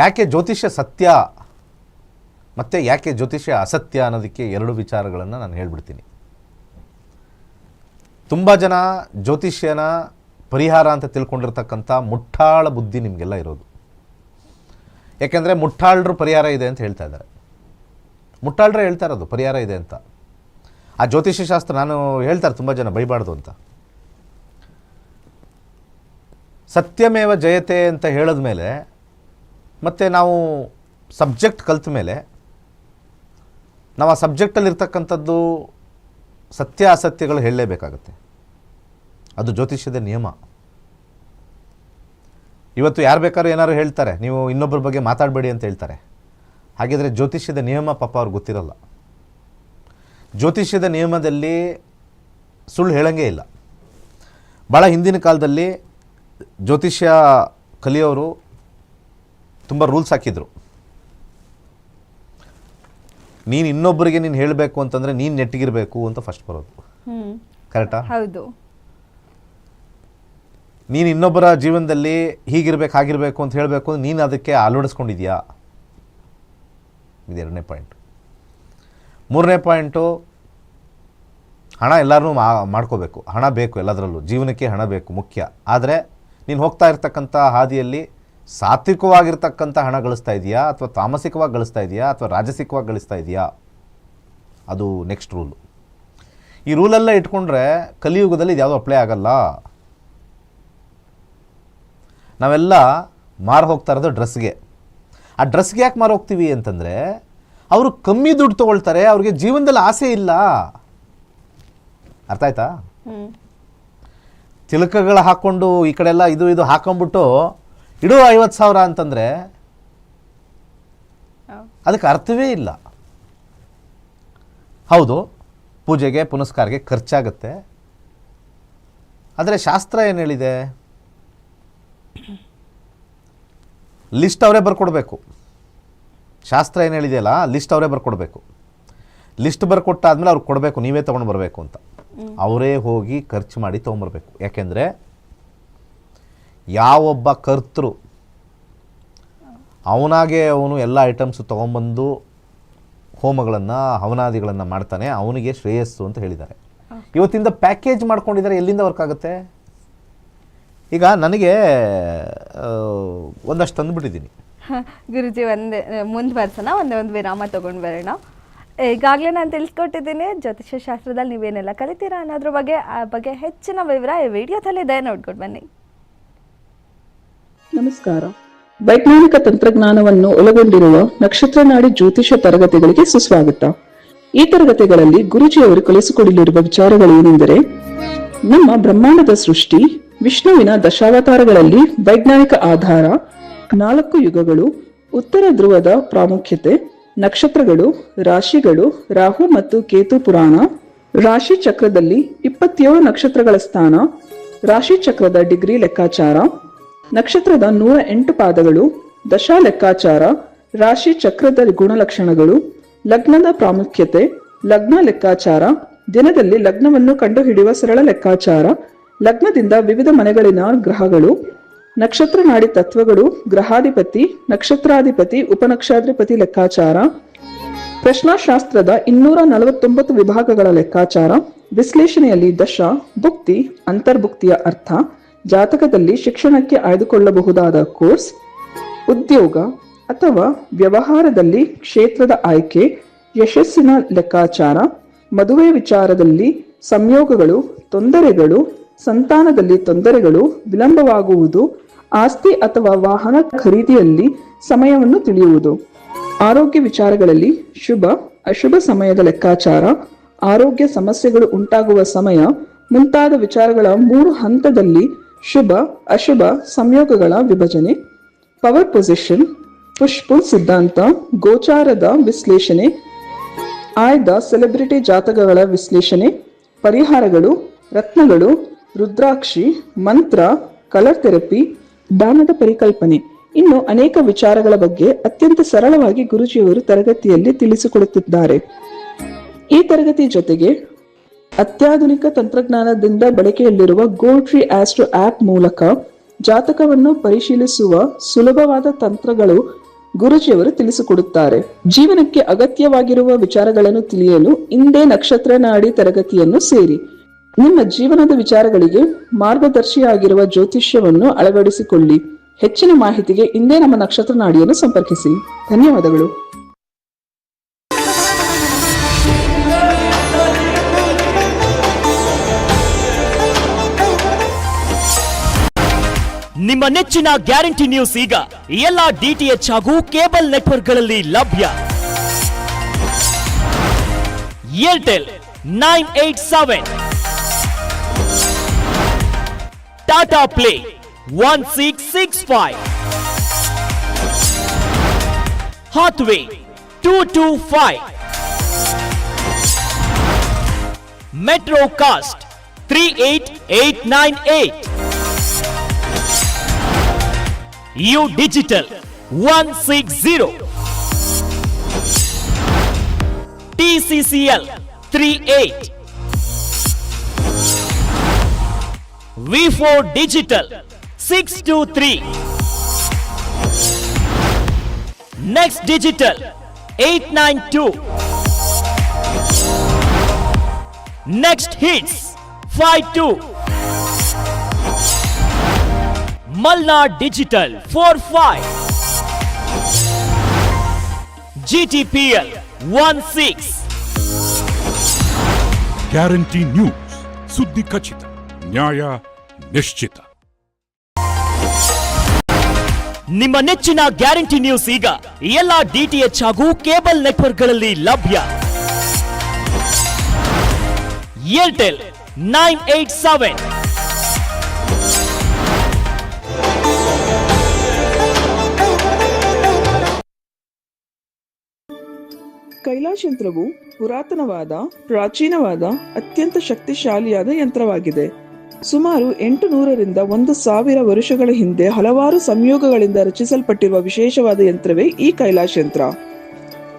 Speaker 2: ಯಾಕೆ ಜ್ಯೋತಿಷ್ಯ ಸತ್ಯ ಮತ್ತು ಯಾಕೆ ಜ್ಯೋತಿಷ್ಯ ಅಸತ್ಯ ಅನ್ನೋದಕ್ಕೆ ಎರಡು ವಿಚಾರಗಳನ್ನು ನಾನು ಹೇಳ್ಬಿಡ್ತೀನಿ. ತುಂಬ ಜನ ಜ್ಯೋತಿಷ್ಯನ ಪರಿಹಾರ ಅಂತ ತಿಳ್ಕೊಂಡಿರ್ತಕ್ಕಂಥ ಮುಟ್ಟಾಳ ಬುದ್ಧಿ ನಿಮಗೆಲ್ಲ ಇರೋದು. ಯಾಕೆಂದರೆ ಮುಟ್ಟಾಳರು ಪರಿಹಾರ ಇದೆ ಅಂತ ಹೇಳ್ತಾ ಇದ್ದಾರೆ. ಮುಟ್ಟಾಳರೇ ಹೇಳ್ತಾ ಇರೋದು, ಪರಿಹಾರ ಇದೆ ಅಂತ. ಆ ಜ್ಯೋತಿಷ್ಯ ಶಾಸ್ತ್ರ ನಾನು ಹೇಳ್ತಾರೆ ತುಂಬ ಜನ, ಬೈಬಾರ್ದು ಅಂತ. ಸತ್ಯಮೇವ ಜಯತೆ ಅಂತ ಹೇಳಿದ ಮೇಲೆ, ಮತ್ತು ನಾವು ಸಬ್ಜೆಕ್ಟ್ ಕಲ್ತ ಮೇಲೆ, ನಾವು ಆ ಸಬ್ಜೆಕ್ಟಲ್ಲಿರ್ತಕ್ಕಂಥದ್ದು ಸತ್ಯ ಅಸತ್ಯಗಳು ಹೇಳಲೇಬೇಕಾಗತ್ತೆ. ಅದು ಜ್ಯೋತಿಷ್ಯದ ನಿಯಮ. ಇವತ್ತು ಯಾರು ಬೇಕಾದ್ರೂ ಏನಾದ್ರು ಹೇಳ್ತಾರೆ ನೀವು ಇನ್ನೊಬ್ಬರ ಬಗ್ಗೆ ಮಾತಾಡಬೇಡಿ ಅಂತ ಹೇಳ್ತಾರೆ. ಹಾಗಿದ್ರೆ ಜ್ಯೋತಿಷ್ಯದ ನಿಯಮ ಪಾಪ ಅವ್ರಿಗೆ ಗೊತ್ತಿರಲ್ಲ. ಜ್ಯೋತಿಷ್ಯದ ನಿಯಮದಲ್ಲಿ ಸುಳ್ಳು ಹೇಳಂಗೇ ಇಲ್ಲ. ಭಾಳ ಹಿಂದಿನ ಕಾಲದಲ್ಲಿ ಜ್ಯೋತಿಷ್ಯ ಕಲಿಯೋರು ತುಂಬ ರೂಲ್ಸ್ ಹಾಕಿದ್ರು. ನೀನು ಇನ್ನೊಬ್ಬರಿಗೆ ನೀನು ಹೇಳಬೇಕು ಅಂತಂದರೆ ನೀನು ನೆಟ್ಟಿಗಿರಬೇಕು ಅಂತ ಫಸ್ಟ್ ಬರೋದು. ಕರೆಕ್ಟಾ
Speaker 1: ಹೌದು.
Speaker 2: ನೀನು ಇನ್ನೊಬ್ಬರ ಜೀವನದಲ್ಲಿ ಹೀಗಿರಬೇಕು, ಹಾಗಿರಬೇಕು ಅಂತ ಹೇಳಬೇಕು ನೀನು ಅದಕ್ಕೆ ಅಳವಡಿಸ್ಕೊಂಡಿದ್ಯಾ ಇದು ಎರಡನೇ ಪಾಯಿಂಟ್ ಮೂರನೇ ಪಾಯಿಂಟು ಹಣ ಎಲ್ಲರೂ ಮಾಡ್ಕೋಬೇಕು. ಹಣ ಬೇಕು ಎಲ್ಲದರಲ್ಲೂ. ಜೀವನಕ್ಕೆ ಹಣ ಬೇಕು, ಮುಖ್ಯ. ಆದರೆ ನೀನು ಹೋಗ್ತಾ ಇರ್ತಕ್ಕಂಥ ಹಾದಿಯಲ್ಲಿ ಸಾತ್ವಿಕವಾಗಿರ್ತಕ್ಕಂಥ ಹಣ ಗಳಿಸ್ತಾ ಇದೆಯಾ? ಅಥವಾ ತಾಮಸಿಕವಾಗಿ ಗಳಿಸ್ತಾ ಇದೆಯಾ? ಅಥವಾ ರಾಜಸಿಕವಾಗಿ ಗಳಿಸ್ತಾ ಇದೆಯಾ? ಅದು ನೆಕ್ಸ್ಟ್ ರೂಲು ಈ ರೂಲೆಲ್ಲ ಇಟ್ಕೊಂಡ್ರೆ ಕಲಿಯುಗದಲ್ಲಿ ಇದು ಯಾವುದೂ ಅಪ್ಲೈ ಆಗಲ್ಲ. ನಾವೆಲ್ಲ ಮಾರು ಹೋಗ್ತಾ ಇರೋದು ಡ್ರೆಸ್ಗೆ. ಆ ಡ್ರೆಸ್ಗೆ ಯಾಕೆ ಮಾರು ಹೋಗ್ತೀವಿ ಅಂತಂದರೆ ಅವರು ಕಮ್ಮಿ ದುಡ್ಡು ತೊಗೊಳ್ತಾರೆ ಅವ್ರಿಗೆ ಜೀವನದಲ್ಲಿ ಆಸೆ ಇಲ್ಲ. ಅರ್ಥ ಆಯ್ತಾ? ತಿಲಕಗಳು ಹಾಕ್ಕೊಂಡು ಈ ಕಡೆ ಎಲ್ಲ ಇದು ಇದು ಹಾಕೊಂಡ್ಬಿಟ್ಟು ಇಡು ಐವತ್ತು ಸಾವಿರ ಅಂತಂದರೆ ಅದಕ್ಕೆ ಅರ್ಥವೇ ಇಲ್ಲ. ಹೌದು ಪೂಜೆಗೆ ಪುನಸ್ಕಾರಕ್ಕೆ ಖರ್ಚಾಗುತ್ತೆ. ಆದರೆ ಶಾಸ್ತ್ರ ಏನು ಹೇಳಿದೆ? ಲಿಸ್ಟ್ ಅವರೇ ಬರ್ಕೊಡ್ಬೇಕು. ಶಾಸ್ತ್ರ ಏನು ಹೇಳಿದೆಯಲ್ಲ ಲಿಸ್ಟ್ ಅವರೇ ಬರ್ಕೊಡ್ಬೇಕು. ಲಿಸ್ಟ್ ಬರ್ಕೊಟ್ಟಾದ್ಮೇಲೆ ಅವ್ರು ಕೊಡಬೇಕು ನೀವೇ ತೊಗೊಂಡು ಬರಬೇಕು ಅಂತ. ಅವರೇ ಹೋಗಿ ಖರ್ಚು ಮಾಡಿ ತೊಗೊಂಬರ್ಬೇಕು ಯಾಕೆಂದರೆ ಯಾವೊಬ್ಬ ಕರ್ತೃ ಅವನಾಗೆ ಅವನು ಎಲ್ಲ ಐಟಮ್ಸು ತೊಗೊಂಬಂದು ಹೋಮಗಳನ್ನು ಹವನಾದಿಗಳನ್ನು ಮಾಡ್ತಾನೆ ಅವನಿಗೆ ಶ್ರೇಯಸ್ಸು ಅಂತ ಹೇಳಿದ್ದಾರೆ. ಇವತ್ತಿಂದ ಪ್ಯಾಕೇಜ್ ಮಾಡ್ಕೊಂಡಿದ್ದಾರೆ ಎಲ್ಲಿಂದ ವರ್ಕ್ ಆಗುತ್ತೆ? ಈಗ ನನಗೆ ಆ, ಒಂದಷ್ಟು ತಂದುಬಿಟ್ಟಿದ್ದೀನಿ.
Speaker 1: ಗುರುಜಿ ಒಂದೇ ಮುಂದುವರ್ಸೋಣ ಒಂದೇ ಒಂದು ವಿರಾಮ ತಗೊಂಡು ಬರೋಣ. ಈಗಾಗಲೇ ನಾನು ತಿಳಿಸ್ಕೊಟ್ಟಿದ್ದೀನಿ ಜ್ಯೋತಿಷ್ಯ ಶಾಸ್ತ್ರದಲ್ಲಿ ನೀವೇನೆಲ್ಲ ಕಲಿತೀರಾ ಅನ್ನೋದ್ರ ಬಗ್ಗೆ ಆ ಬಗ್ಗೆ ಹೆಚ್ಚಿನ ವಿವರ ಈ ವಿಡಿಯೋದಲ್ಲಿದೆ. ನೋಡ್ಕೊಂಡು ಬನ್ನಿ.
Speaker 3: ನಮಸ್ಕಾರ. ವೈಜ್ಞಾನಿಕ ತಂತ್ರಜ್ಞಾನವನ್ನು ಒಳಗೊಂಡಿರುವ ನಕ್ಷತ್ರ ನಾಡಿ ಜ್ಯೋತಿಷ ತರಗತಿಗಳಿಗೆ ಸುಸ್ವಾಗತ. ಈ ತರಗತಿಗಳಲ್ಲಿ ಗುರುಜಿಯವರು ಕಲಿಸಿಕೊಡಲಿರುವ ವಿಚಾರಗಳು ಏನೆಂದರೆ ನಮ್ಮ ಬ್ರಹ್ಮಾಂಡದ ಸೃಷ್ಟಿ ವಿಷ್ಣುವಿನ ದಶಾವತಾರಗಳಲ್ಲಿ ವೈಜ್ಞಾನಿಕ ಆಧಾರ, ನಾಲ್ಕು ಯುಗಗಳು, ಉತ್ತರ ಧ್ರುವದ ಪ್ರಾಮುಖ್ಯತೆ, ನಕ್ಷತ್ರಗಳು, ರಾಶಿಗಳು, ರಾಹು ಮತ್ತು ಕೇತು ಪುರಾಣ, ರಾಶಿ ಚಕ್ರದಲ್ಲಿ ಇಪ್ಪತ್ತೇಳು ನಕ್ಷತ್ರಗಳ ಸ್ಥಾನ, ರಾಶಿ ಚಕ್ರದ ಡಿಗ್ರಿ ಲೆಕ್ಕಾಚಾರ, ನಕ್ಷತ್ರದ ನೂರ ಎಂಟು ಪಾದಗಳು, ದಶಾ ಲೆಕ್ಕಾಚಾರ, ರಾಶಿ ಚಕ್ರದ ಗುಣಲಕ್ಷಣಗಳು, ಲಗ್ನದ ಪ್ರಾಮುಖ್ಯತೆ, ಲಗ್ನ ಲೆಕ್ಕಾಚಾರ, ದಿನದಲ್ಲಿ ಲಗ್ನವನ್ನು ಕಂಡುಹಿಡಿಯುವ ಸರಳ ಲೆಕ್ಕಾಚಾರ ಲಗ್ನದಿಂದ ವಿವಿಧ ಮನೆಗಳಿನ ಗ್ರಹಗಳು, ನಕ್ಷತ್ರ ನಾಡಿ ತತ್ವಗಳು, ಗ್ರಹಾಧಿಪತಿ, ನಕ್ಷತ್ರಾಧಿಪತಿ, ಉಪನಕ್ಷಾಧಿಪತಿ ಲೆಕ್ಕಾಚಾರ, ಪ್ರಶ್ನಾಶಾಸ್ತ್ರದ ಇನ್ನೂರ ನಲವತ್ತೊಂಬತ್ತು ವಿಭಾಗಗಳ ಲೆಕ್ಕಾಚಾರ, ವಿಶ್ಲೇಷಣೆಯಲ್ಲಿ ದಶ, ಭುಕ್ತಿ, ಅಂತರ್ಭುಕ್ತಿಯ ಅರ್ಥ, ಜಾತಕದಲ್ಲಿ ಶಿಕ್ಷಣಕ್ಕೆ ಆಯ್ದುಕೊಳ್ಳಬಹುದಾದ ಕೋರ್ಸ್, ಉದ್ಯೋಗ ಅಥವಾ ವ್ಯವಹಾರದಲ್ಲಿ ಕ್ಷೇತ್ರದ ಆಯ್ಕೆ, ಯಶಸ್ಸಿನ ಲೆಕ್ಕಾಚಾರ, ಮದುವೆ ವಿಚಾರದಲ್ಲಿ ಸಂಯೋಗಗಳು, ತೊಂದರೆಗಳು ಸಂತಾನದಲ್ಲಿ ತೊಂದರೆಗಳು ವಿಳಂಬವಾಗುವುದು, ಆಸ್ತಿ ಅಥವಾ ವಾಹನ ಖರೀದಿಯಲ್ಲಿ ಸಮಯವನ್ನು ತಿಳಿಯುವುದು. ಆರೋಗ್ಯ ವಿಚಾರಗಳಲ್ಲಿ ಶುಭ, ಅಶುಭ ಸಮಯದ ಲೆಕ್ಕಾಚಾರ, ಆರೋಗ್ಯ ಸಮಸ್ಯೆಗಳು ಉಂಟಾಗುವ ಸಮಯ ಮುಂತಾದ ವಿಚಾರಗಳ ಮೂರು ಹಂತದಲ್ಲಿ ಶುಭ, ಅಶುಭ ಸಂಯೋಗಗಳ ವಿಭಜನೆ ಪವರ್ ಪೊಸಿಷನ್ ಪುಷ್ಪ ಸಿದ್ಧಾಂತ, ಗೋಚಾರದ ವಿಶ್ಲೇಷಣೆ, ಆಯ್ದ ಸೆಲೆಬ್ರಿಟಿ ಜಾತಕಗಳ ವಿಶ್ಲೇಷಣೆ, ಪರಿಹಾರಗಳು, ರತ್ನಗಳು ರುದ್ರಾಕ್ಷಿ, ಮಂತ್ರ, ಕಲರ್ ಥೆರಪಿ, ದಾನದ ಪರಿಕಲ್ಪನೆ. ಇನ್ನು ಅನೇಕ ವಿಚಾರಗಳ ಬಗ್ಗೆ ಅತ್ಯಂತ ಸರಳವಾಗಿ ಗುರುಜಿಯವರು ತರಗತಿಯಲ್ಲಿ ತಿಳಿಸಿಕೊಡುತ್ತಿದ್ದಾರೆ. ಈ ತರಗತಿ ಜೊತೆಗೆ ಅತ್ಯಾಧುನಿಕ ತಂತ್ರಜ್ಞಾನದಿಂದ ಬಳಕೆಯಲ್ಲಿರುವ ಗೋಟ್ರಿ ಆಸ್ಟ್ರೋ ಆಪ್ ಮೂಲಕ ಜಾತಕವನ್ನು ಪರಿಶೀಲಿಸುವ ಸುಲಭವಾದ ತಂತ್ರಗಳು ಗುರುಜಿಯವರು ತಿಳಿಸಿಕೊಡುತ್ತಾರೆ. ಜೀವನಕ್ಕೆ ಅಗತ್ಯವಾಗಿರುವ ವಿಚಾರಗಳನ್ನು ತಿಳಿಯಲು ಇಂದೇ ನಕ್ಷತ್ರ ನಾಡಿ ತರಗತಿಯನ್ನು ಸೇರಿ. ನಿಮ್ಮ ಜೀವನದ ವಿಚಾರಗಳಿಗೆ ಮಾರ್ಗದರ್ಶಿಯಾಗಿರುವ ಜ್ಯೋತಿಷ್ಯವನ್ನು ಅಳವಡಿಸಿಕೊಳ್ಳಿ. ಹೆಚ್ಚಿನ ಮಾಹಿತಿಗೆ ಇಂದೇ ನಮ್ಮ ನಕ್ಷತ್ರ ನಾಡಿಯನ್ನು ಸಂಪರ್ಕಿಸಿ. ಧನ್ಯವಾದಗಳು.
Speaker 4: ನಿಮ್ಮ ನೆಚ್ಚಿನ ಗ್ಯಾರಂಟಿ ನ್ಯೂಸ್ ಈಗ ಎಲ್ಲ ಡಿಟಿಎಚ್ ಹಾಗೂ ಕೇಬಲ್ ನೆಟ್ವರ್ಕ್ಗಳಲ್ಲಿ ಲಭ್ಯ. Airtel nine eight seven. Tata play one six six five Hathway two two five metro cast three eight eight nine eight U digital one six zero TCCL three eight V four digital six two three next digital eight nine two next hits five two Malnar Digital 45 GTPL 16
Speaker 5: guarantee news ಸುದ್ದಿ ಖಚಿತ ನ್ಯಾಯ ನಿಶ್ಚಿತ.
Speaker 4: ನಿಮ್ಮ ನೆಚ್ಚಿನ guarantee news ಈಗ ಎಲ್ಲ DTH ಹಾಗೂ cable ನೆಟ್ವರ್ಕ್ಗಳಲ್ಲಿ ಲಭ್ಯ. Airtel nine eight seven.
Speaker 3: Kailash ಯಂತ್ರವು ಪುರಾತನವಾದ ಪ್ರಾಚೀನವಾದ ಅತ್ಯಂತ ಶಕ್ತಿಶಾಲಿಯಾದ ಯಂತ್ರವಾಗಿದೆ. ಸುಮಾರು ಎಂಟು ನೂರರಿಂದ ಒಂದು ಸಾವಿರ ವರುಷಗಳ ಹಿಂದೆ ಹಲವಾರು ಸಂಯೋಗಗಳಿಂದ ರಚಿಸಲ್ಪಟ್ಟಿರುವ ವಿಶೇಷವಾದ ಯಂತ್ರವೇ ಈ ಕೈಲಾಶ್ ಯಂತ್ರ.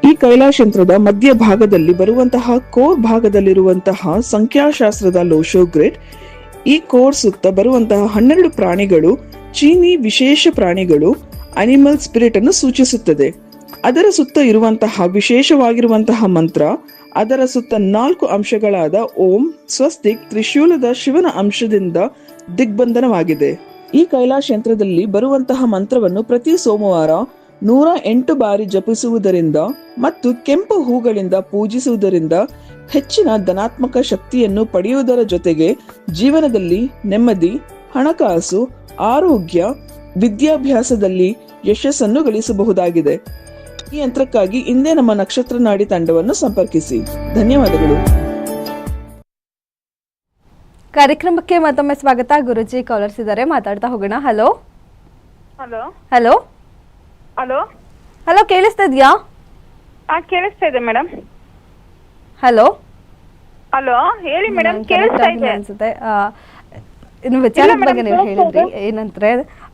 Speaker 3: ಈ ಕೈಲಾಶ್ ಯಂತ್ರದ ಮಧ್ಯ ಭಾಗದಲ್ಲಿ ಬರುವಂತಹ ಕೋರ್ ಭಾಗದಲ್ಲಿರುವಂತಹ ಸಂಖ್ಯಾಶಾಸ್ತ್ರದ ಲೋಶೋ ಗ್ರಿಡ್, ಈ ಕೋರ್ ಸುತ್ತ ಬರುವಂತಹ ಹನ್ನೆರಡು ಪ್ರಾಣಿಗಳು, ಚೀನಿ ವಿಶೇಷ ಪ್ರಾಣಿಗಳು, ಅನಿಮಲ್ ಸ್ಪಿರಿಟ್ ಅನ್ನು ಸೂಚಿಸುತ್ತದೆ. ಅದರ ಸುತ್ತ ಇರುವಂತಹ ವಿಶೇಷವಾಗಿರುವಂತಹ ಮಂತ್ರ ಅದರ ಸುತ್ತ ನಾಲ್ಕು ಅಂಶಗಳಾದ ಓಂ, ಸ್ವಸ್ತಿಕ್, ತ್ರಿಶೂಲದ ಶಿವನ ಅಂಶದಿಂದ ದಿಗ್ಬಂಧನವಾಗಿದೆ. ಈ ಕೈಲಾಶ ಯಂತ್ರದಲ್ಲಿ ಬರುವಂತಹ ಮಂತ್ರವನ್ನು ಪ್ರತಿ ಸೋಮವಾರ ನೂರ ಎಂಟು ಬಾರಿ ಜಪಿಸುವುದರಿಂದ ಮತ್ತು ಕೆಂಪು ಹೂಗಳಿಂದ ಪೂಜಿಸುವುದರಿಂದ ಹೆಚ್ಚಿನ ಧನಾತ್ಮಕ ಶಕ್ತಿಯನ್ನು ಪಡೆಯುವುದರ ಜೊತೆಗೆ ಜೀವನದಲ್ಲಿ ನೆಮ್ಮದಿ, ಹಣಕಾಸು, ಆರೋಗ್ಯ, ವಿದ್ಯಾಭ್ಯಾಸದಲ್ಲಿ ಯಶಸ್ಸನ್ನು ಗಳಿಸಬಹುದಾಗಿದೆ. ಈ ಯಂತ್ರಕ್ಕಾಗಿ ಇಂದೇ ನಮ್ಮ ನಕ್ಷತ್ರ ನಾಡಿ ತಂಡವನ್ನು ಸಂಪರ್ಕಿಸಿ. ಧನ್ಯವಾದಗಳು.
Speaker 1: ಕಾರ್ಯಕ್ರಮಕ್ಕೆ ಮತ್ತೊಮ್ಮೆ ಸ್ವಾಗತ. ಗುರುಜಿ ಕಾಲರ್ಸ್ ಇದ್ದಾರೆ. ಮಾತಾಡ್ತಾ ಹೋಗೋಣ. Hello.
Speaker 6: Hello.
Speaker 1: Hello.
Speaker 6: Hello.
Speaker 1: Hello ಕೇಳಿಸ್ತಾ ಇದೆಯಾ?
Speaker 6: ಆ ಕೇಳಿಸ್ತಾ ಇದೆ ಮೇಡಮ್
Speaker 1: ಹಲೋ.
Speaker 6: ಹಲೋ ಹೇಳಿ ಮೇಡಮ್ ಕೇಳಿಸ್ತಾ ಇದೆ.
Speaker 1: ಅನ್ಸುತ್ತೆ. ಇನ್ನು ವಿಚಾರದ ಬಗ್ಗೆ ನೀವು ಹೇಳಿದ್ರಿ. ಏನಂದ್ರೆ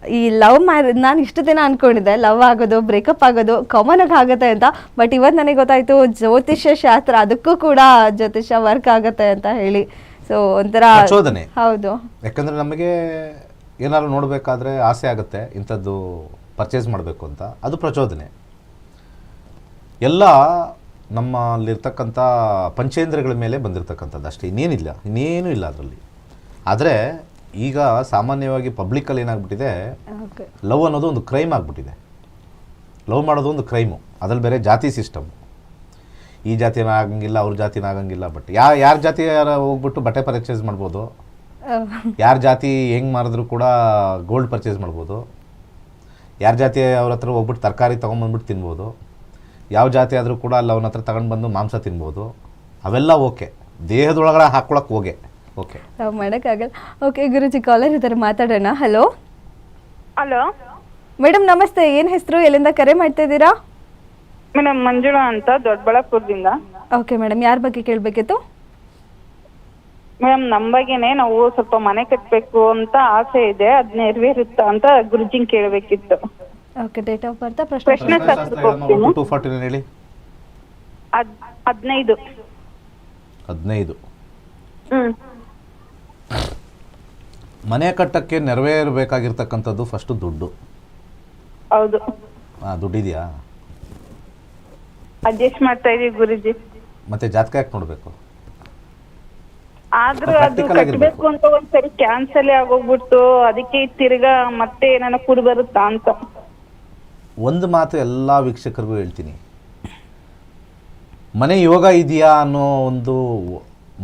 Speaker 1: ಈ ಲವ್ ಮ್ಯಾರೇಜ್ ನಾನು ಇಷ್ಟು ದಿನ ಅನ್ಕೊಂಡಿದ್ದೆ. ಲವ್ ಆಗೋದು ಬ್ರೇಕಪ್ ಆಗೋದು ಕಾಮನ್ ಆಗಿ ಆಗುತ್ತೆ ಅಂತ. ಬಟ್ ಇವತ್ತು ನನಗೆ ಗೊತ್ತಾಯ್ತು ಜ್ಯೋತಿಷ್ಯ ಶಾಸ್ತ್ರ ಅದಕ್ಕೂ ಕೂಡ ಜ್ಯೋತಿಷ್ಯ ವರ್ಕ್ ಆಗುತ್ತೆ ಅಂತ ಹೇಳಿ. ಸೊ ಒಂಥರ
Speaker 2: ಪ್ರಚೋದನೆ.
Speaker 1: ಹೌದು.
Speaker 2: ಯಾಕಂದ್ರೆ ನಮಗೆ ಏನಾದ್ರು ನೋಡಬೇಕಾದ್ರೆ ಆಸೆ ಆಗುತ್ತೆ ಇಂಥದ್ದು ಪರ್ಚೇಸ್ ಮಾಡಬೇಕು ಅಂತ. ಅದು ಪ್ರಚೋದನೆ. ಎಲ್ಲ ನಮ್ಮಲ್ಲಿರ್ತಕ್ಕಂಥ ಪಂಚೇಂದ್ರಗಳ ಮೇಲೆ ಬಂದಿರತಕ್ಕಂಥದ್ದು ಅಷ್ಟೇ. ಇನ್ನೇನಿಲ್ಲ. ಇನ್ನೇನೂ ಇಲ್ಲ ಅದರಲ್ಲಿ. ಆದರೆ ಈಗ ಸಾಮಾನ್ಯವಾಗಿ ಪಬ್ಲಿಕ್ಕಲ್ಲಿ ಏನಾಗ್ಬಿಟ್ಟಿದೆ. ಲವ್ ಅನ್ನೋದು ಒಂದು ಕ್ರೈಮ್ ಆಗಿಬಿಟ್ಟಿದೆ. ಲವ್ ಮಾಡೋದು ಒಂದು ಕ್ರೈಮು ಅದ್ರಲ್ಲಿ ಬೇರೆ ಜಾತಿ ಸಿಸ್ಟಮ್ ಈ ಜಾತಿನ ಆಗಂಗಿಲ್ಲ ಅವ್ರ ಜಾತಿನ ಆಗಂಗಿಲ್ಲ ಬಟ್ ಯಾ ಯಾರ ಜಾತಿ ಯಾರ ಹೋಗ್ಬಿಟ್ಟು ಬಟ್ಟೆ ಪರ್ಚೇಸ್ ಮಾಡ್ಬೋದು? ಯಾರ ಜಾತಿ ಹೆಂಗ್ ಮಾರಿದ್ರು ಕೂಡ ಗೋಲ್ಡ್ ಪರ್ಚೇಸ್ ಮಾಡ್ಬೋದು. ಯಾರ ಜಾತಿ ಅವ್ರ ಹತ್ರ ಹೋಗ್ಬಿಟ್ಟು ತರಕಾರಿ ತೊಗೊಂಬಂದ್ಬಿಟ್ಟು ತಿನ್ಬೋದು. ಯಾವ ಜಾತಿ ಆದರೂ ಕೂಡ ಅಲ್ಲಿ ಅವನ ಹತ್ರ ತಗೊಂಡು ಬಂದು ಮಾಂಸ ತಿನ್ಬೋದು. ಅವೆಲ್ಲ ಓಕೆ ದೇಹದೊಳಗಡೆ ಹಾಕ್ಕೊಳಕ್ಕೆ ಹೋಗೆ. ಓಕೆ
Speaker 1: ನಾವು ಮಾಡೋಕ್ಕಾಗಲ್ಲ. ಓಕೆ ಗುರುಜಿ ಕಾಲರ್ ಇದ್ದಾರೆ ಮಾತಾಡೋಣ. ಹಲೋ
Speaker 6: ಹಲೋ
Speaker 1: ಮೇಡಮ್ ನಮಸ್ತೆ. ಏನು ಹೆಸರು? ಎಲ್ಲಿಂದ ಕರೆ ಮಾಡ್ತಾ ಇದ್ದೀರಾ?
Speaker 6: ಮೇಡಮ್ ಮಂಜುಳಾ ಅಂತ ದೊಡ್ಡಬಳ್ಳಾಪುರದಿಂದ.
Speaker 1: ಓಕೆ ಮೇಡಮ್ ಯಾರ ಬಗ್ಗೆ ಕೇಳಬೇಕಿತ್ತು?
Speaker 6: ಮೇಡಮ್ ನಮ್ಮ ಬಗ್ಗೆನೆ ನಾವು ಸ್ವಲ್ಪ ಮನೆ ಕಟ್ಟಬೇಕು ಅಂತ ಆಸೆ ಇದೆ. ಅದ್ ನೆರವೇರುತ್ತಾ ಅಂತ ಗುರುಜಿ ಕೇಳಬೇಕಿತ್ತು.
Speaker 1: ಓಕೆ ಡೇಟ್ ಆಫ್ ಬರ್ತಾ ಪ್ರಶ್ನೆ
Speaker 6: ಪ್ರಶ್ನೆ ಶಾಸ್ತ್ರಕ್ಕೆ ಹೋಗ್ತೀನಿ
Speaker 2: ಟು ಫಾರ್ಟಿ ಹೇಳಿ.
Speaker 6: ಹದ್ ಹದಿನೈದು.
Speaker 2: ಹದಿನೈದು.
Speaker 6: ಹ್ಮ್.
Speaker 2: ಮನೆ ಕಟ್ಟಕ್ಕೆ ನೆರವೇರಬೇಕಾಗಿರ್ತಕ್ಕಂಥದ್ದು ಫಸ್ಟ್ ದುಡ್ಡು.
Speaker 6: ಹೌದು.
Speaker 2: ಹಾಂ ದುಡ್ಡಿದೆಯಾ?
Speaker 6: ಅಡ್ಜಸ್ಟ್ ಮಾಡ್ತಾ ಇದೀವಿ ಗುರುಜಿ.
Speaker 2: ಮತ್ತೆ ಜಾತಕ ಯಾಕೆ ನೋಡಬೇಕು?
Speaker 6: ಆದ್ರೂ ಅದು
Speaker 2: Practical ಆಗಿರ್ಬೇಕು.
Speaker 6: ಕಟ್ಟಬೇಕು ಅಂತ ಒಂದ್ಸರಿ ಕ್ಯಾನ್ಸಲ್ ಆಗೋಗ್ಬಿಡ್ತು. ಅದಕ್ಕೆ ತಿರ್ಗಾ ಮತ್ತೆ ಏನಾನ ಕುಡಿ ಬರುತ್ತಾ ಅಂತ.
Speaker 2: ಒಂದು ಮಾತು ಎಲ್ಲ ವೀಕ್ಷಕರಿಗೂ ಹೇಳ್ತೀನಿ. ಮನೆ ಯೋಗ ಇದೆಯಾ ಅನ್ನೋ ಒಂದು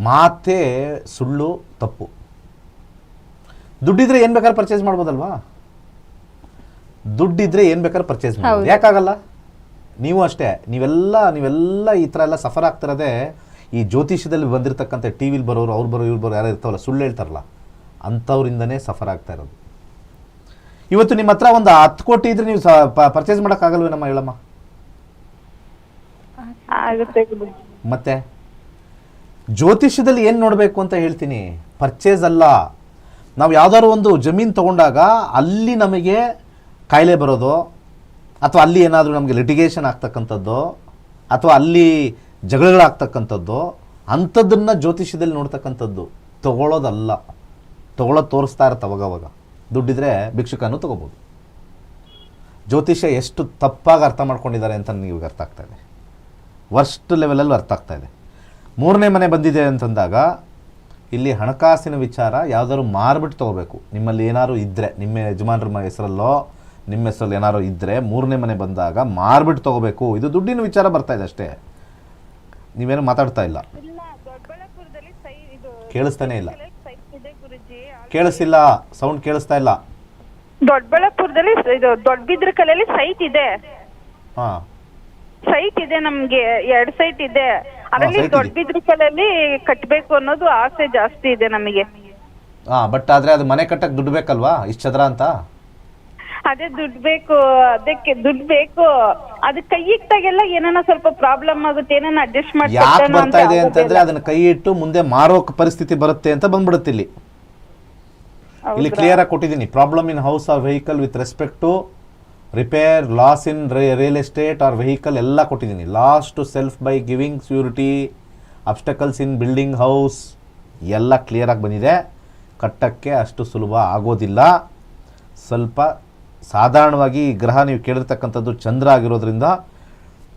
Speaker 2: ಮಾತೇ ಸುಳ್ಳು ತಪ್ಪು. ದುಡ್ಡಿದ್ರೆ ಏನ್ ಬೇಕಾದ್ರೆ ಪರ್ಚೇಸ್ ಮಾಡ್ಬೋದಲ್ವಾ? ದುಡ್ಡಿದ್ರೆ ಏನ್ ಬೇಕಾದ್ರೆ ಪರ್ಚೇಸ್ ಮಾಡ್ಬೋದು. ಯಾಕಾಗಲ್ಲ? ನೀವು ಅಷ್ಟೇ. ನೀವೆಲ್ಲ ನೀವೆಲ್ಲ ಈ ತರ ಎಲ್ಲ ಸಫರ್ ಆಗ್ತಿರೋದೇ ಈ ಜ್ಯೋತಿಷ್ಯದಲ್ಲಿ ಬಂದಿರತಕ್ಕಂಥ ಟಿ ವಿಲಿ ಬರೋರು ಅವ್ರು ಬರೋ ಇವ್ರು ಬರೋ ಯಾರು ಇರ್ತಾವಲ್ಲ ಸುಳ್ಳು ಹೇಳ್ತಾರಲ್ಲ ಅಂಥವ್ರಿಂದನೇ ಸಫರ್ ಆಗ್ತಾ ಇರೋದು. ಇವತ್ತು ನಿಮ್ಮ ಹತ್ರ ಒಂದು ಹತ್ತು ಕೋಟಿ ಇದ್ರೆ ನೀವು ಪರ್ಚೇಸ್ ಮಾಡೋಕ್ಕಾಗಲ್ವೇನಮ್ಮ ಹೇಳಮ್ಮ? ಮತ್ತೆ? ಜ್ಯೋತಿಷ್ಯದಲ್ಲಿ ಏನು ನೋಡಬೇಕು ಅಂತ ಹೇಳ್ತೀನಿ. ಪರ್ಚೇಸ್ ಅಲ್ಲ. ನಾವು ಯಾವ್ದಾದ್ರು ಒಂದು ಜಮೀನು ತಗೊಂಡಾಗ ಅಲ್ಲಿ ನಮಗೆ ಕಾಯಿಲೆ ಬರೋದು, ಅಥವಾ ಅಲ್ಲಿ ಏನಾದರೂ ನಮಗೆ ಲಿಟಿಗೇಷನ್ ಆಗ್ತಕ್ಕಂಥದ್ದು, ಅಥವಾ ಅಲ್ಲಿ ಜಗಳಗಳಾಗ್ತಕ್ಕಂಥದ್ದು, ಅಂಥದ್ದನ್ನು ಜ್ಯೋತಿಷ್ಯದಲ್ಲಿ ನೋಡ್ತಕ್ಕಂಥದ್ದು ತಗೊಳ್ಳೋದಲ್ಲ ತಗೊಳ್ಳೋದು ತೋರಿಸ್ತಾ ಇರತ್ತೆ ಅವಾಗವಾಗ ದುಡ್ಡಿದ್ರೆ ಭಿಕ್ಷುಕನೂ ತಗೋಬೋದು. ಜ್ಯೋತಿಷ್ಯ ಎಷ್ಟು ತಪ್ಪಾಗಿ ಅರ್ಥ ಮಾಡ್ಕೊಂಡಿದ್ದಾರೆ ಅಂತ ನೀವು ಅರ್ಥ ಆಗ್ತಾ ಇದೆ. ವರ್ಸ್ಟ್ ಲೆವೆಲಲ್ಲಿ ಅರ್ಥ ಆಗ್ತಾ ಇದೆ. ಮೂರನೇ ಮನೆ ಬಂದಿದೆ ಅಂತಂದಾಗ ಇಲ್ಲಿ ಹಣಕಾಸಿನ ವಿಚಾರ ಯಾವ್ದಾದ್ರು ಮಾರ್ಬಿಟ್ಟು ತೊಗೋಬೇಕು. ನಿಮ್ಮಲ್ಲಿ ಏನಾದ್ರು ಇದ್ದರೆ ನಿಮ್ಮ ಯಜಮಾನ್ರ ಹೆಸರಲ್ಲೋ ನಿಮ್ಮ ಹೆಸರಲ್ಲಿ ಏನಾದ್ರು ಇದ್ದರೆ ಮೂರನೇ ಮನೆ ಬಂದಾಗ ಮಾರ್ಬಿಟ್ಟು ತೊಗೋಬೇಕು. ಇದು ದುಡ್ಡಿನ ವಿಚಾರ ಬರ್ತಾ ಇದೆ ಅಷ್ಟೇ. ನೀವೇನು ಮಾತಾಡ್ತಾ ಇಲ್ಲ. ಕೇಳಿಸ್ತಾನೆ ಇಲ್ಲ.
Speaker 6: ಕೇಳಿಸಿಲ್ಲ
Speaker 2: ಕೇಳಿಸ್ತಿಲ್ಲ ಸೌಂಡ್ ಕೇಳಿಸ್ತಾ ಇಲ್ಲ.
Speaker 6: ದೊಡ್ಡಬಳ್ಳಾಪುರದಲ್ಲಿ ಇದು ದೊಡ್ಡಬಿದ್ರ ಕಲೆಯಲ್ಲಿ ಸೈಟ್ ಇದೆ.
Speaker 2: ಹಾ.
Speaker 6: ಸೈಟ್ ಇದೆ ನಮ್ಗೆ ಎರಡು ಸೈಟ್ ಇದೆ. ಅದರಲ್ಲಿ
Speaker 2: ದೊಡ್ಡ ಇದೆ.
Speaker 6: ಕಟ್ಟಬೇಕು ಅನ್ನೋದು ಆಸೆ ಜಾಸ್ತಿ ಇದೆ ನಮಗೆ.
Speaker 2: ಆ ಬಟ್ ಆದ್ರೆ ಅದು ಮನೆ ಕಟ್ಟಕ್ಕೆ ದುಡ್ಡು ಬೇಕಲ್ವಾ? ಇಷ್ಟು ಚದರ ಅಂತ?
Speaker 6: ಅದೇ ದುಡ್ಡು ಬೇಕು ಅದಕ್ಕೆ ದುಡ್ಡು ಬೇಕು. ಅದು ಕೈ ಇಟ್ಟಾಗೆಲ್ಲ ಏನಾನ ಸ್ವಲ್ಪ ಪ್ರಾಬ್ಲಮ್ ಆಗುತ್ತೆ ಏನಾನ ಅಡ್ಜಸ್ಟ್
Speaker 2: ಯಾಕೆ ಬರ್ತಾ ಇದೆ ಅಂತಂದ್ರೆ ಅದನ್ನ ಕೈ ಇಟ್ಟು ಮುಂದೆ ಮಾರೋ ಪರಿಸ್ಥಿತಿ ಬರುತ್ತೆ ಅಂತ ಬಂದ್ಬಿಡುತ್ತೆ ಇಲ್ಲಿ. ಇಲ್ಲಿ ಕ್ಲಿಯರ್ ಆಗಿ ಕೊಟ್ಟಿದ್ದೀನಿ. Problem in house or vehicle with respect to repair loss in real estate or vehicle ಎಲ್ಲ ಕೊಟ್ಟಿದ್ದೀನಿ. Lost self by giving surety obstacles in building house ಎಲ್ಲ ಕ್ಲಿಯರ್ ಆಗಿ ಬಂದಿದೆ. ಕಟ್ಟಕ್ಕೆ ಅಷ್ಟು ಸುಲಭ ಆಗೋದಿಲ್ಲ. ಸ್ವಲ್ಪ ಸಾಧಾರಣವಾಗಿ ಈ ಗ್ರಹ ನೀವು ಕೇಳಿರ್ತಕ್ಕಂಥದ್ದು ಚಂದ್ರ ಆಗಿರೋದ್ರಿಂದ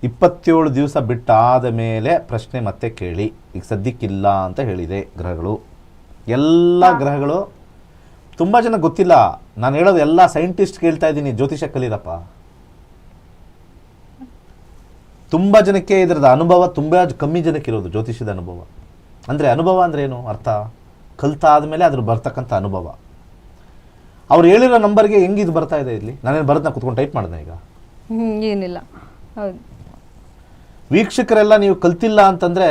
Speaker 2: ಇಪ್ಪತ್ತೇಳು ದಿವಸ ಬಿಟ್ಟಾದ ಮೇಲೆ ಪ್ರಶ್ನೆ ಮತ್ತೆ ಕೇಳಿ. ಈಗ ಸದ್ಯಕ್ಕಿಲ್ಲ ಅಂತ ಹೇಳಿದೆ ಗ್ರಹಗಳು. ಎಲ್ಲ ಗ್ರಹಗಳು ತುಂಬ ಜನ ಗೊತ್ತಿಲ್ಲ. ನಾನು ಹೇಳೋದು ಎಲ್ಲ ಸೈಂಟಿಸ್ಟ್ ಕೇಳ್ತಾ ಇದ್ದೀನಿ ಜ್ಯೋತಿಷ ಕಲೀರಪ್ಪ. ತುಂಬ ಜನಕ್ಕೆ ಇದರದ ಅನುಭವ ತುಂಬ ಕಮ್ಮಿ ಜನಕ್ಕೆ ಇರೋದು ಜ್ಯೋತಿಷದ ಅನುಭವ. ಅಂದರೆ ಅನುಭವ ಅಂದ್ರೆ ಏನು ಅರ್ಥ? ಕಲ್ತಾದ್ಮೇಲೆ ಅದ್ರ ಬರ್ತಕ್ಕಂಥ ಅನುಭವ. ಅವ್ರು ಹೇಳಿರೋ ನಂಬರ್ಗೆ ಹೆಂಗೆ ಇದು ಬರ್ತಾ ಇದೆ ಇಲ್ಲಿ? ನಾನೇನು ಬರೋದನ್ನ ಕುತ್ಕೊಂಡು ಟೈಪ್ ಮಾಡಿದೆ ಈಗ.
Speaker 1: ಏನಿಲ್ಲ. ಹೌದು.
Speaker 2: ವೀಕ್ಷಕರೆಲ್ಲ ನೀವು ಕಲ್ತಿಲ್ಲ ಅಂತಂದರೆ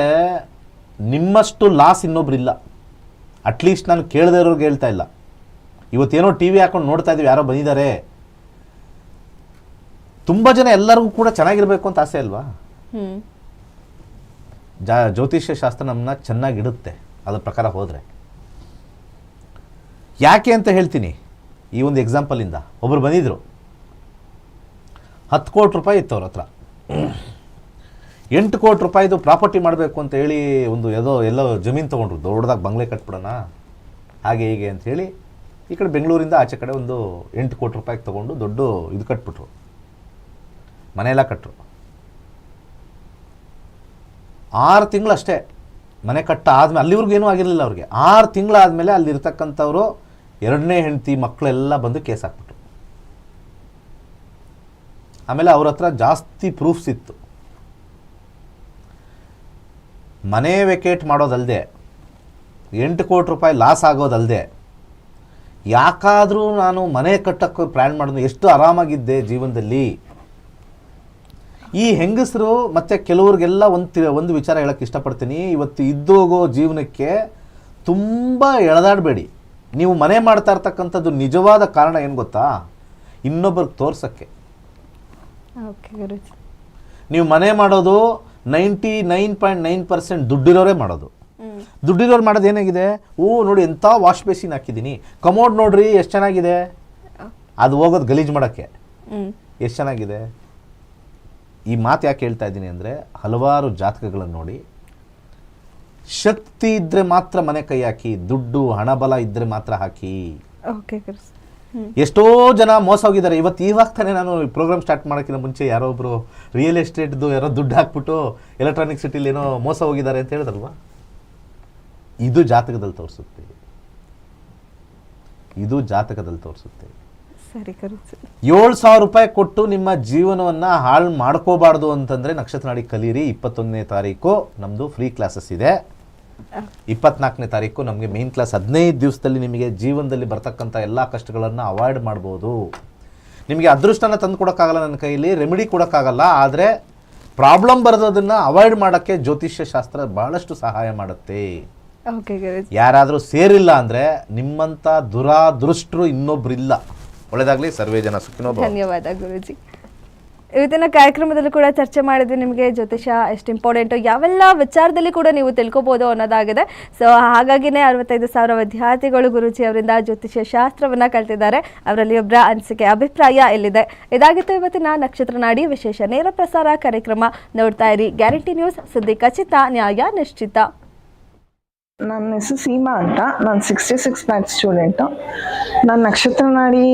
Speaker 2: ನಿಮ್ಮಷ್ಟು ಲಾಸ್ ಇನ್ನೊಬ್ರಿಲ್ಲ. ಅಟ್ಲೀಸ್ಟ್ ನಾನು ಕೇಳದೇ ಇರೋರ್ಗೆ ಹೇಳ್ತಾ ಇಲ್ಲ. ಇವತ್ತೇನೋ ಟಿ ವಿ ಹಾಕೊಂಡು ನೋಡ್ತಾ ಇದ್ದೀವಿ ಯಾರೋ ಬಂದಿದ್ದಾರೆ. ತುಂಬ ಜನ ಎಲ್ಲರಿಗೂ ಕೂಡ ಚೆನ್ನಾಗಿರಬೇಕು ಅಂತ ಆಸೆ ಅಲ್ವಾ?
Speaker 1: ಹ್ಞೂ
Speaker 2: ಜಾ ಜ್ಯೋತಿಷ್ಯ ಶಾಸ್ತ್ರ ನಮ್ಮನ್ನ ಚೆನ್ನಾಗಿಡುತ್ತೆ ಅದರ ಪ್ರಕಾರ ಹೋದರೆ. ಯಾಕೆ ಅಂತ ಹೇಳ್ತೀನಿ ಈ ಒಂದು ಎಕ್ಸಾಂಪಲಿಂದ ಒಬ್ಬರು ಬಂದಿದ್ದರು ಹತ್ತು ಕೋಟಿ ರೂಪಾಯಿ ಇತ್ತು ಅವ್ರ ಹತ್ರ. ಎಂಟು ಕೋಟಿ ರೂಪಾಯಿದು ಪ್ರಾಪರ್ಟಿ ಮಾಡಬೇಕು ಅಂತ ಹೇಳಿ ಒಂದು ಯಾವುದೋ ಎಲ್ಲೋ ಜಮೀನು ತೊಗೊಂಡ್ರು ದೊಡ್ಡದಾಗಿ ಬಂಗ್ಲೆ ಕಟ್ಬಿಡೋಣ ಹಾಗೆ ಹೀಗೆ ಅಂತ ಹೇಳಿ ಈ ಕಡೆ ಬೆಂಗಳೂರಿಂದ ಆಚೆ ಕಡೆ ಒಂದು ಎಂಟು ಕೋಟಿ ರೂಪಾಯಿಗೆ ತೊಗೊಂಡು ದೊಡ್ಡ ಇದು ಕಟ್ಬಿಟ್ರು. ಮನೆಯೆಲ್ಲ ಕಟ್ಟರು ಆರು ತಿಂಗಳು ಅಷ್ಟೇ ಮನೆ ಕಟ್ಟ ಆದಮೇಲೆ ಅಲ್ಲಿವ್ರಿಗೂ ಏನೂ ಆಗಿರಲಿಲ್ಲ ಅವ್ರಿಗೆ. ಆರು ತಿಂಗಳಾದಮೇಲೆ ಅಲ್ಲಿರ್ತಕ್ಕಂಥವ್ರು ಎರಡನೇ ಹೆಂಡತಿ ಮಕ್ಕಳೆಲ್ಲ ಬಂದು ಕೇಸ್ ಹಾಕ್ಬಿಟ್ರು. ಆಮೇಲೆ ಅವ್ರ ಹತ್ರ ಜಾಸ್ತಿ ಪ್ರೂಫ್ಸ್ ಇತ್ತು. ಮನೆ ವೆಕೇಟ್ ಮಾಡೋದಲ್ಲದೆ ಎಂಟು ಕೋಟಿ ರೂಪಾಯಿ ಲಾಸ್ ಆಗೋದಲ್ಲದೆ ಯಾಕಾದರೂ ನಾನು ಮನೆ ಕಟ್ಟಕ್ಕೆ ಪ್ಲ್ಯಾನ್ ಮಾಡೋದು ಎಷ್ಟು ಆರಾಮಾಗಿದ್ದೆ ಜೀವನದಲ್ಲಿ? ಈ ಹೆಂಗಸರು ಮತ್ತು ಕೆಲವ್ರಿಗೆಲ್ಲ ಒಂದು ಒಂದು ವಿಚಾರ ಹೇಳೋಕ್ಕೆ ಇಷ್ಟಪಡ್ತೀನಿ. ಇವತ್ತು ಇದ್ದೋಗೋ ಜೀವನಕ್ಕೆ ತುಂಬ ಎಳೆದಾಡಬೇಡಿ. ನೀವು ಮನೆ ಮಾಡ್ತಾ ಇರ್ತಕ್ಕಂಥದ್ದು ನಿಜವಾದ ಕಾರಣ ಏನು ಗೊತ್ತಾ? ಇನ್ನೊಬ್ಬರಿಗೆ ತೋರ್ಸೋಕ್ಕೆ. ನೀವು ಮನೆ ಮಾಡೋದು ninety nine point nine percent ದುಡ್ಡಿರೋರೇ ಮಾಡೋದು. ದುಡ್ಡಿರೋರು ಮಾಡೋದು ಏನಾಗಿದೆ? ಓ ನೋಡಿ ಎಂಥ ವಾಶ್ ಬೇಸಿನ್ ಹಾಕಿದ್ದೀನಿ. ಕಮೋಡ್ ನೋಡ್ರಿ ಎಷ್ಟು ಚೆನ್ನಾಗಿದೆ? ಅದು ಹೋಗೋದು ಗಲೀಜು ಮಾಡೋಕ್ಕೆ. ಎಷ್ಟು ಚೆನ್ನಾಗಿದೆ? ಈ ಮಾತು ಯಾಕೆ ಹೇಳ್ತಾ ಇದ್ದೀನಿ ಅಂದರೆ ಹಲವಾರು ಜಾತಕಗಳನ್ನು ನೋಡಿ. ಶಕ್ತಿ ಇದ್ದರೆ ಮಾತ್ರ ಮನೆ ಕೈ ಹಾಕಿ ದುಡ್ಡು ಹಣಬಲ ಇದ್ದರೆ ಮಾತ್ರ ಹಾಕಿ. ಎಷ್ಟೋ ಜನ ಮೋಸ ಹೋಗಿದ್ದಾರೆ. ಇವತ್ತು ಇವಾಗ ತಾನೇ ನಾನು ಪ್ರೋಗ್ರಾಮ್ ಸ್ಟಾರ್ಟ್ ಮಾಡೋಕ್ಕಿಂತ ಮುಂಚೆ ಯಾರೋ ಒಬ್ರು ರಿಯಲ್ ಎಸ್ಟೇಟ್ದು ಯಾರೋ ದುಡ್ಡು ಹಾಕ್ಬಿಟ್ಟು ಎಲೆಕ್ಟ್ರಾನಿಕ್ ಸಿಟಿಲಿ ಏನೋ ಮೋಸ ಹೋಗಿದ್ದಾರೆ ಅಂತ ಹೇಳಿದ್ರಲ್ವಾ? ಇದು ಜಾತಕದಲ್ಲಿ ತೋರಿಸುತ್ತೆ. ಇದು ಜಾತಕದಲ್ಲಿ ತೋರಿಸುತ್ತೆ.
Speaker 1: ಸರಿ
Speaker 2: ಏಳು ಸಾವಿರ ರೂಪಾಯಿ ಕೊಟ್ಟು ನಿಮ್ಮ ಜೀವನವನ್ನು ಹಾಳು ಮಾಡ್ಕೋಬಾರ್ದು ಅಂತಂದರೆ ನಕ್ಷತ್ರ ನಾಡಿ ಕಲೀರಿ. ಇಪ್ಪತ್ತೊಂದನೇ ತಾರೀಕು ನಮ್ಮದು ಫ್ರೀ ಕ್ಲಾಸಸ್ ಇದೆ. ಇಪ್ಪತ್ನಾಲ್ಕನೇ ತಾರೀಕು ನಮಗೆ ಮೇನ್ ಕ್ಲಾಸ್ ಹದಿನೈದು ದಿವಸದಲ್ಲಿ ನಿಮಗೆ ಜೀವನದಲ್ಲಿ ಬರ್ತಕ್ಕಂಥ ಎಲ್ಲ ಕಷ್ಟಗಳನ್ನು ಅವಾಯ್ಡ್ ಮಾಡ್ಬೋದು. ನಿಮಗೆ ಅದೃಷ್ಟನ ತಂದು ಕೊಡೋಕ್ಕಾಗಲ್ಲ ನನ್ನ ಕೈಯಲ್ಲಿ ರೆಮಿಡಿ ಕೊಡೋಕ್ಕಾಗಲ್ಲ ಆದರೆ ಪ್ರಾಬ್ಲಮ್ ಬರೋದನ್ನು ಅವಾಯ್ಡ್ ಮಾಡೋಕ್ಕೆ ಜ್ಯೋತಿಷ್ಯ ಶಾಸ್ತ್ರ ಭಾಳಷ್ಟು ಸಹಾಯ ಮಾಡುತ್ತೆ. ಯಾರಾದರೂ ಸೇರಿಲ್ಲ ಅಂದರೆ ನಿಮ್ಮಂಥ ದುರಾದೃಷ್ಟರು ಇನ್ನೊಬ್ರಿಲ್ಲ. ಒಳ್ಳೆಯದಾಗಲಿ ಸರ್ವೇ ಜನ ಸುಖಿನೋ.
Speaker 1: ಧನ್ಯವಾದ ಗುರುಜಿ. ಇವತ್ತಿನ ಕಾರ್ಯಕ್ರಮದಲ್ಲೂ ಕೂಡ ಚರ್ಚೆ ಮಾಡಿದ್ವಿ ನಿಮಗೆ. ಜ್ಯೋತಿಷ ಎಷ್ಟು ಇಂಪಾರ್ಟೆಂಟು ಯಾವೆಲ್ಲ ವಿಚಾರದಲ್ಲಿ ಕೂಡ ನೀವು ತಿಳ್ಕೊಬೋದು ಅನ್ನೋದಾಗಿದೆ. ಸೊ ಹಾಗಾಗಿನೇ ಅರವತ್ತೈದು ಸಾವಿರ ವಿದ್ಯಾರ್ಥಿಗಳು ಗುರುಜಿ ಅವರಿಂದ ಜ್ಯೋತಿಷ್ಯ ಶಾಸ್ತ್ರವನ್ನ ಕಲ್ತಿದ್ದಾರೆ. ಅವರಲ್ಲಿ ಒಬ್ಬರ ಅನಿಸಿಕೆ ಅಭಿಪ್ರಾಯ ಎಲ್ಲಿದೆ ಇದಾಗಿತ್ತು ಇವತ್ತಿನ ನಕ್ಷತ್ರ ನಾಡಿ ವಿಶೇಷ ನೇರ ಪ್ರಸಾರ ಕಾರ್ಯಕ್ರಮ. ನೋಡ್ತಾ ಇರಿ ಗ್ಯಾರಂಟಿ ನ್ಯೂಸ್. ಸುದ್ದಿ ಖಚಿತ ನ್ಯಾಯ ನಿಶ್ಚಿತ.
Speaker 7: ನನ್ನ ಹೆಸರು ಸೀಮಾ ಅಂತ. ನಾನು ಸಿಕ್ಸ್ಟಿ ಸಿಕ್ಸ್ ಬ್ಯಾಚ್ ಸ್ಟೂಡೆಂಟು ನಾನು ನಕ್ಷತ್ರ ನಾಡಿ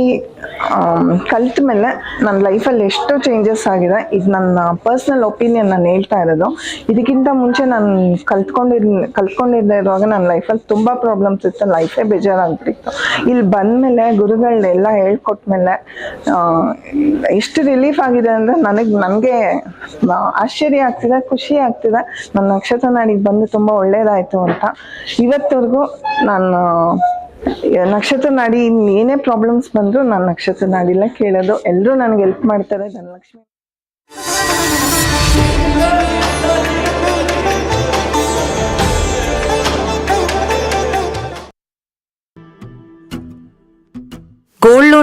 Speaker 7: ಕಲ್ತ ಮೇಲೆ ನನ್ನ ಲೈಫಲ್ಲಿ ಎಷ್ಟೋ ಚೇಂಜಸ್ ಆಗಿದೆ. ಇದು ನನ್ನ ಪರ್ಸ್ನಲ್ ಒಪಿನಿಯನ್ ನಾನು ಹೇಳ್ತಾ ಇರೋದು. ಇದಕ್ಕಿಂತ ಮುಂಚೆ ನಾನು ಕಲ್ತ್ಕೊಂಡಿದ್, ಕಲ್ತ್ಕೊಂಡಿದ್ದೆ ಇರುವಾಗ ನನ್ನ ಲೈಫಲ್ಲಿ ತುಂಬ ಪ್ರಾಬ್ಲಮ್ಸ್ ಇತ್ತು. ಲೈಫೇ ಬೇಜಾರಾಗ್ಬಿಟ್ಟಿತ್ತು. ಇಲ್ಲಿ ಬಂದಮೇಲೆ ಗುರುಗಳನ್ನೆಲ್ಲ ಹೇಳ್ಕೊಟ್ಮೇಲೆ ಎಷ್ಟು ರಿಲೀಫ್ ಆಗಿದೆ ಅಂದರೆ ನನಗೆ ನನಗೆ ಆಶ್ಚರ್ಯ ಆಗ್ತಿದೆ, ಖುಷಿ ಆಗ್ತಿದೆ. ನನ್ನ ನಕ್ಷತ್ರ ನಾಡಿಗೆ ಬಂದು ತುಂಬ ಒಳ್ಳೇದಾಯಿತು ಅಂತ. ಇವತ್ತವರೆಗೂ ನಾನು ನಕ್ಷತ್ರ ನಾಡಿ ಏನೇ ಪ್ರಾಬ್ಲಮ್ಸ್ ಬಂದರೂ ನಾನು ನಕ್ಷತ್ರ ನಾಡಿಲ್ಲ ಕೇಳೋದು. ಎಲ್ಲರೂ ನನಗೆ ಹೆಲ್ಪ್ ಮಾಡ್ತಾರೆ, ಧನಲಕ್ಷ್ಮಿ.
Speaker 8: ಗೋಲ್ಡ್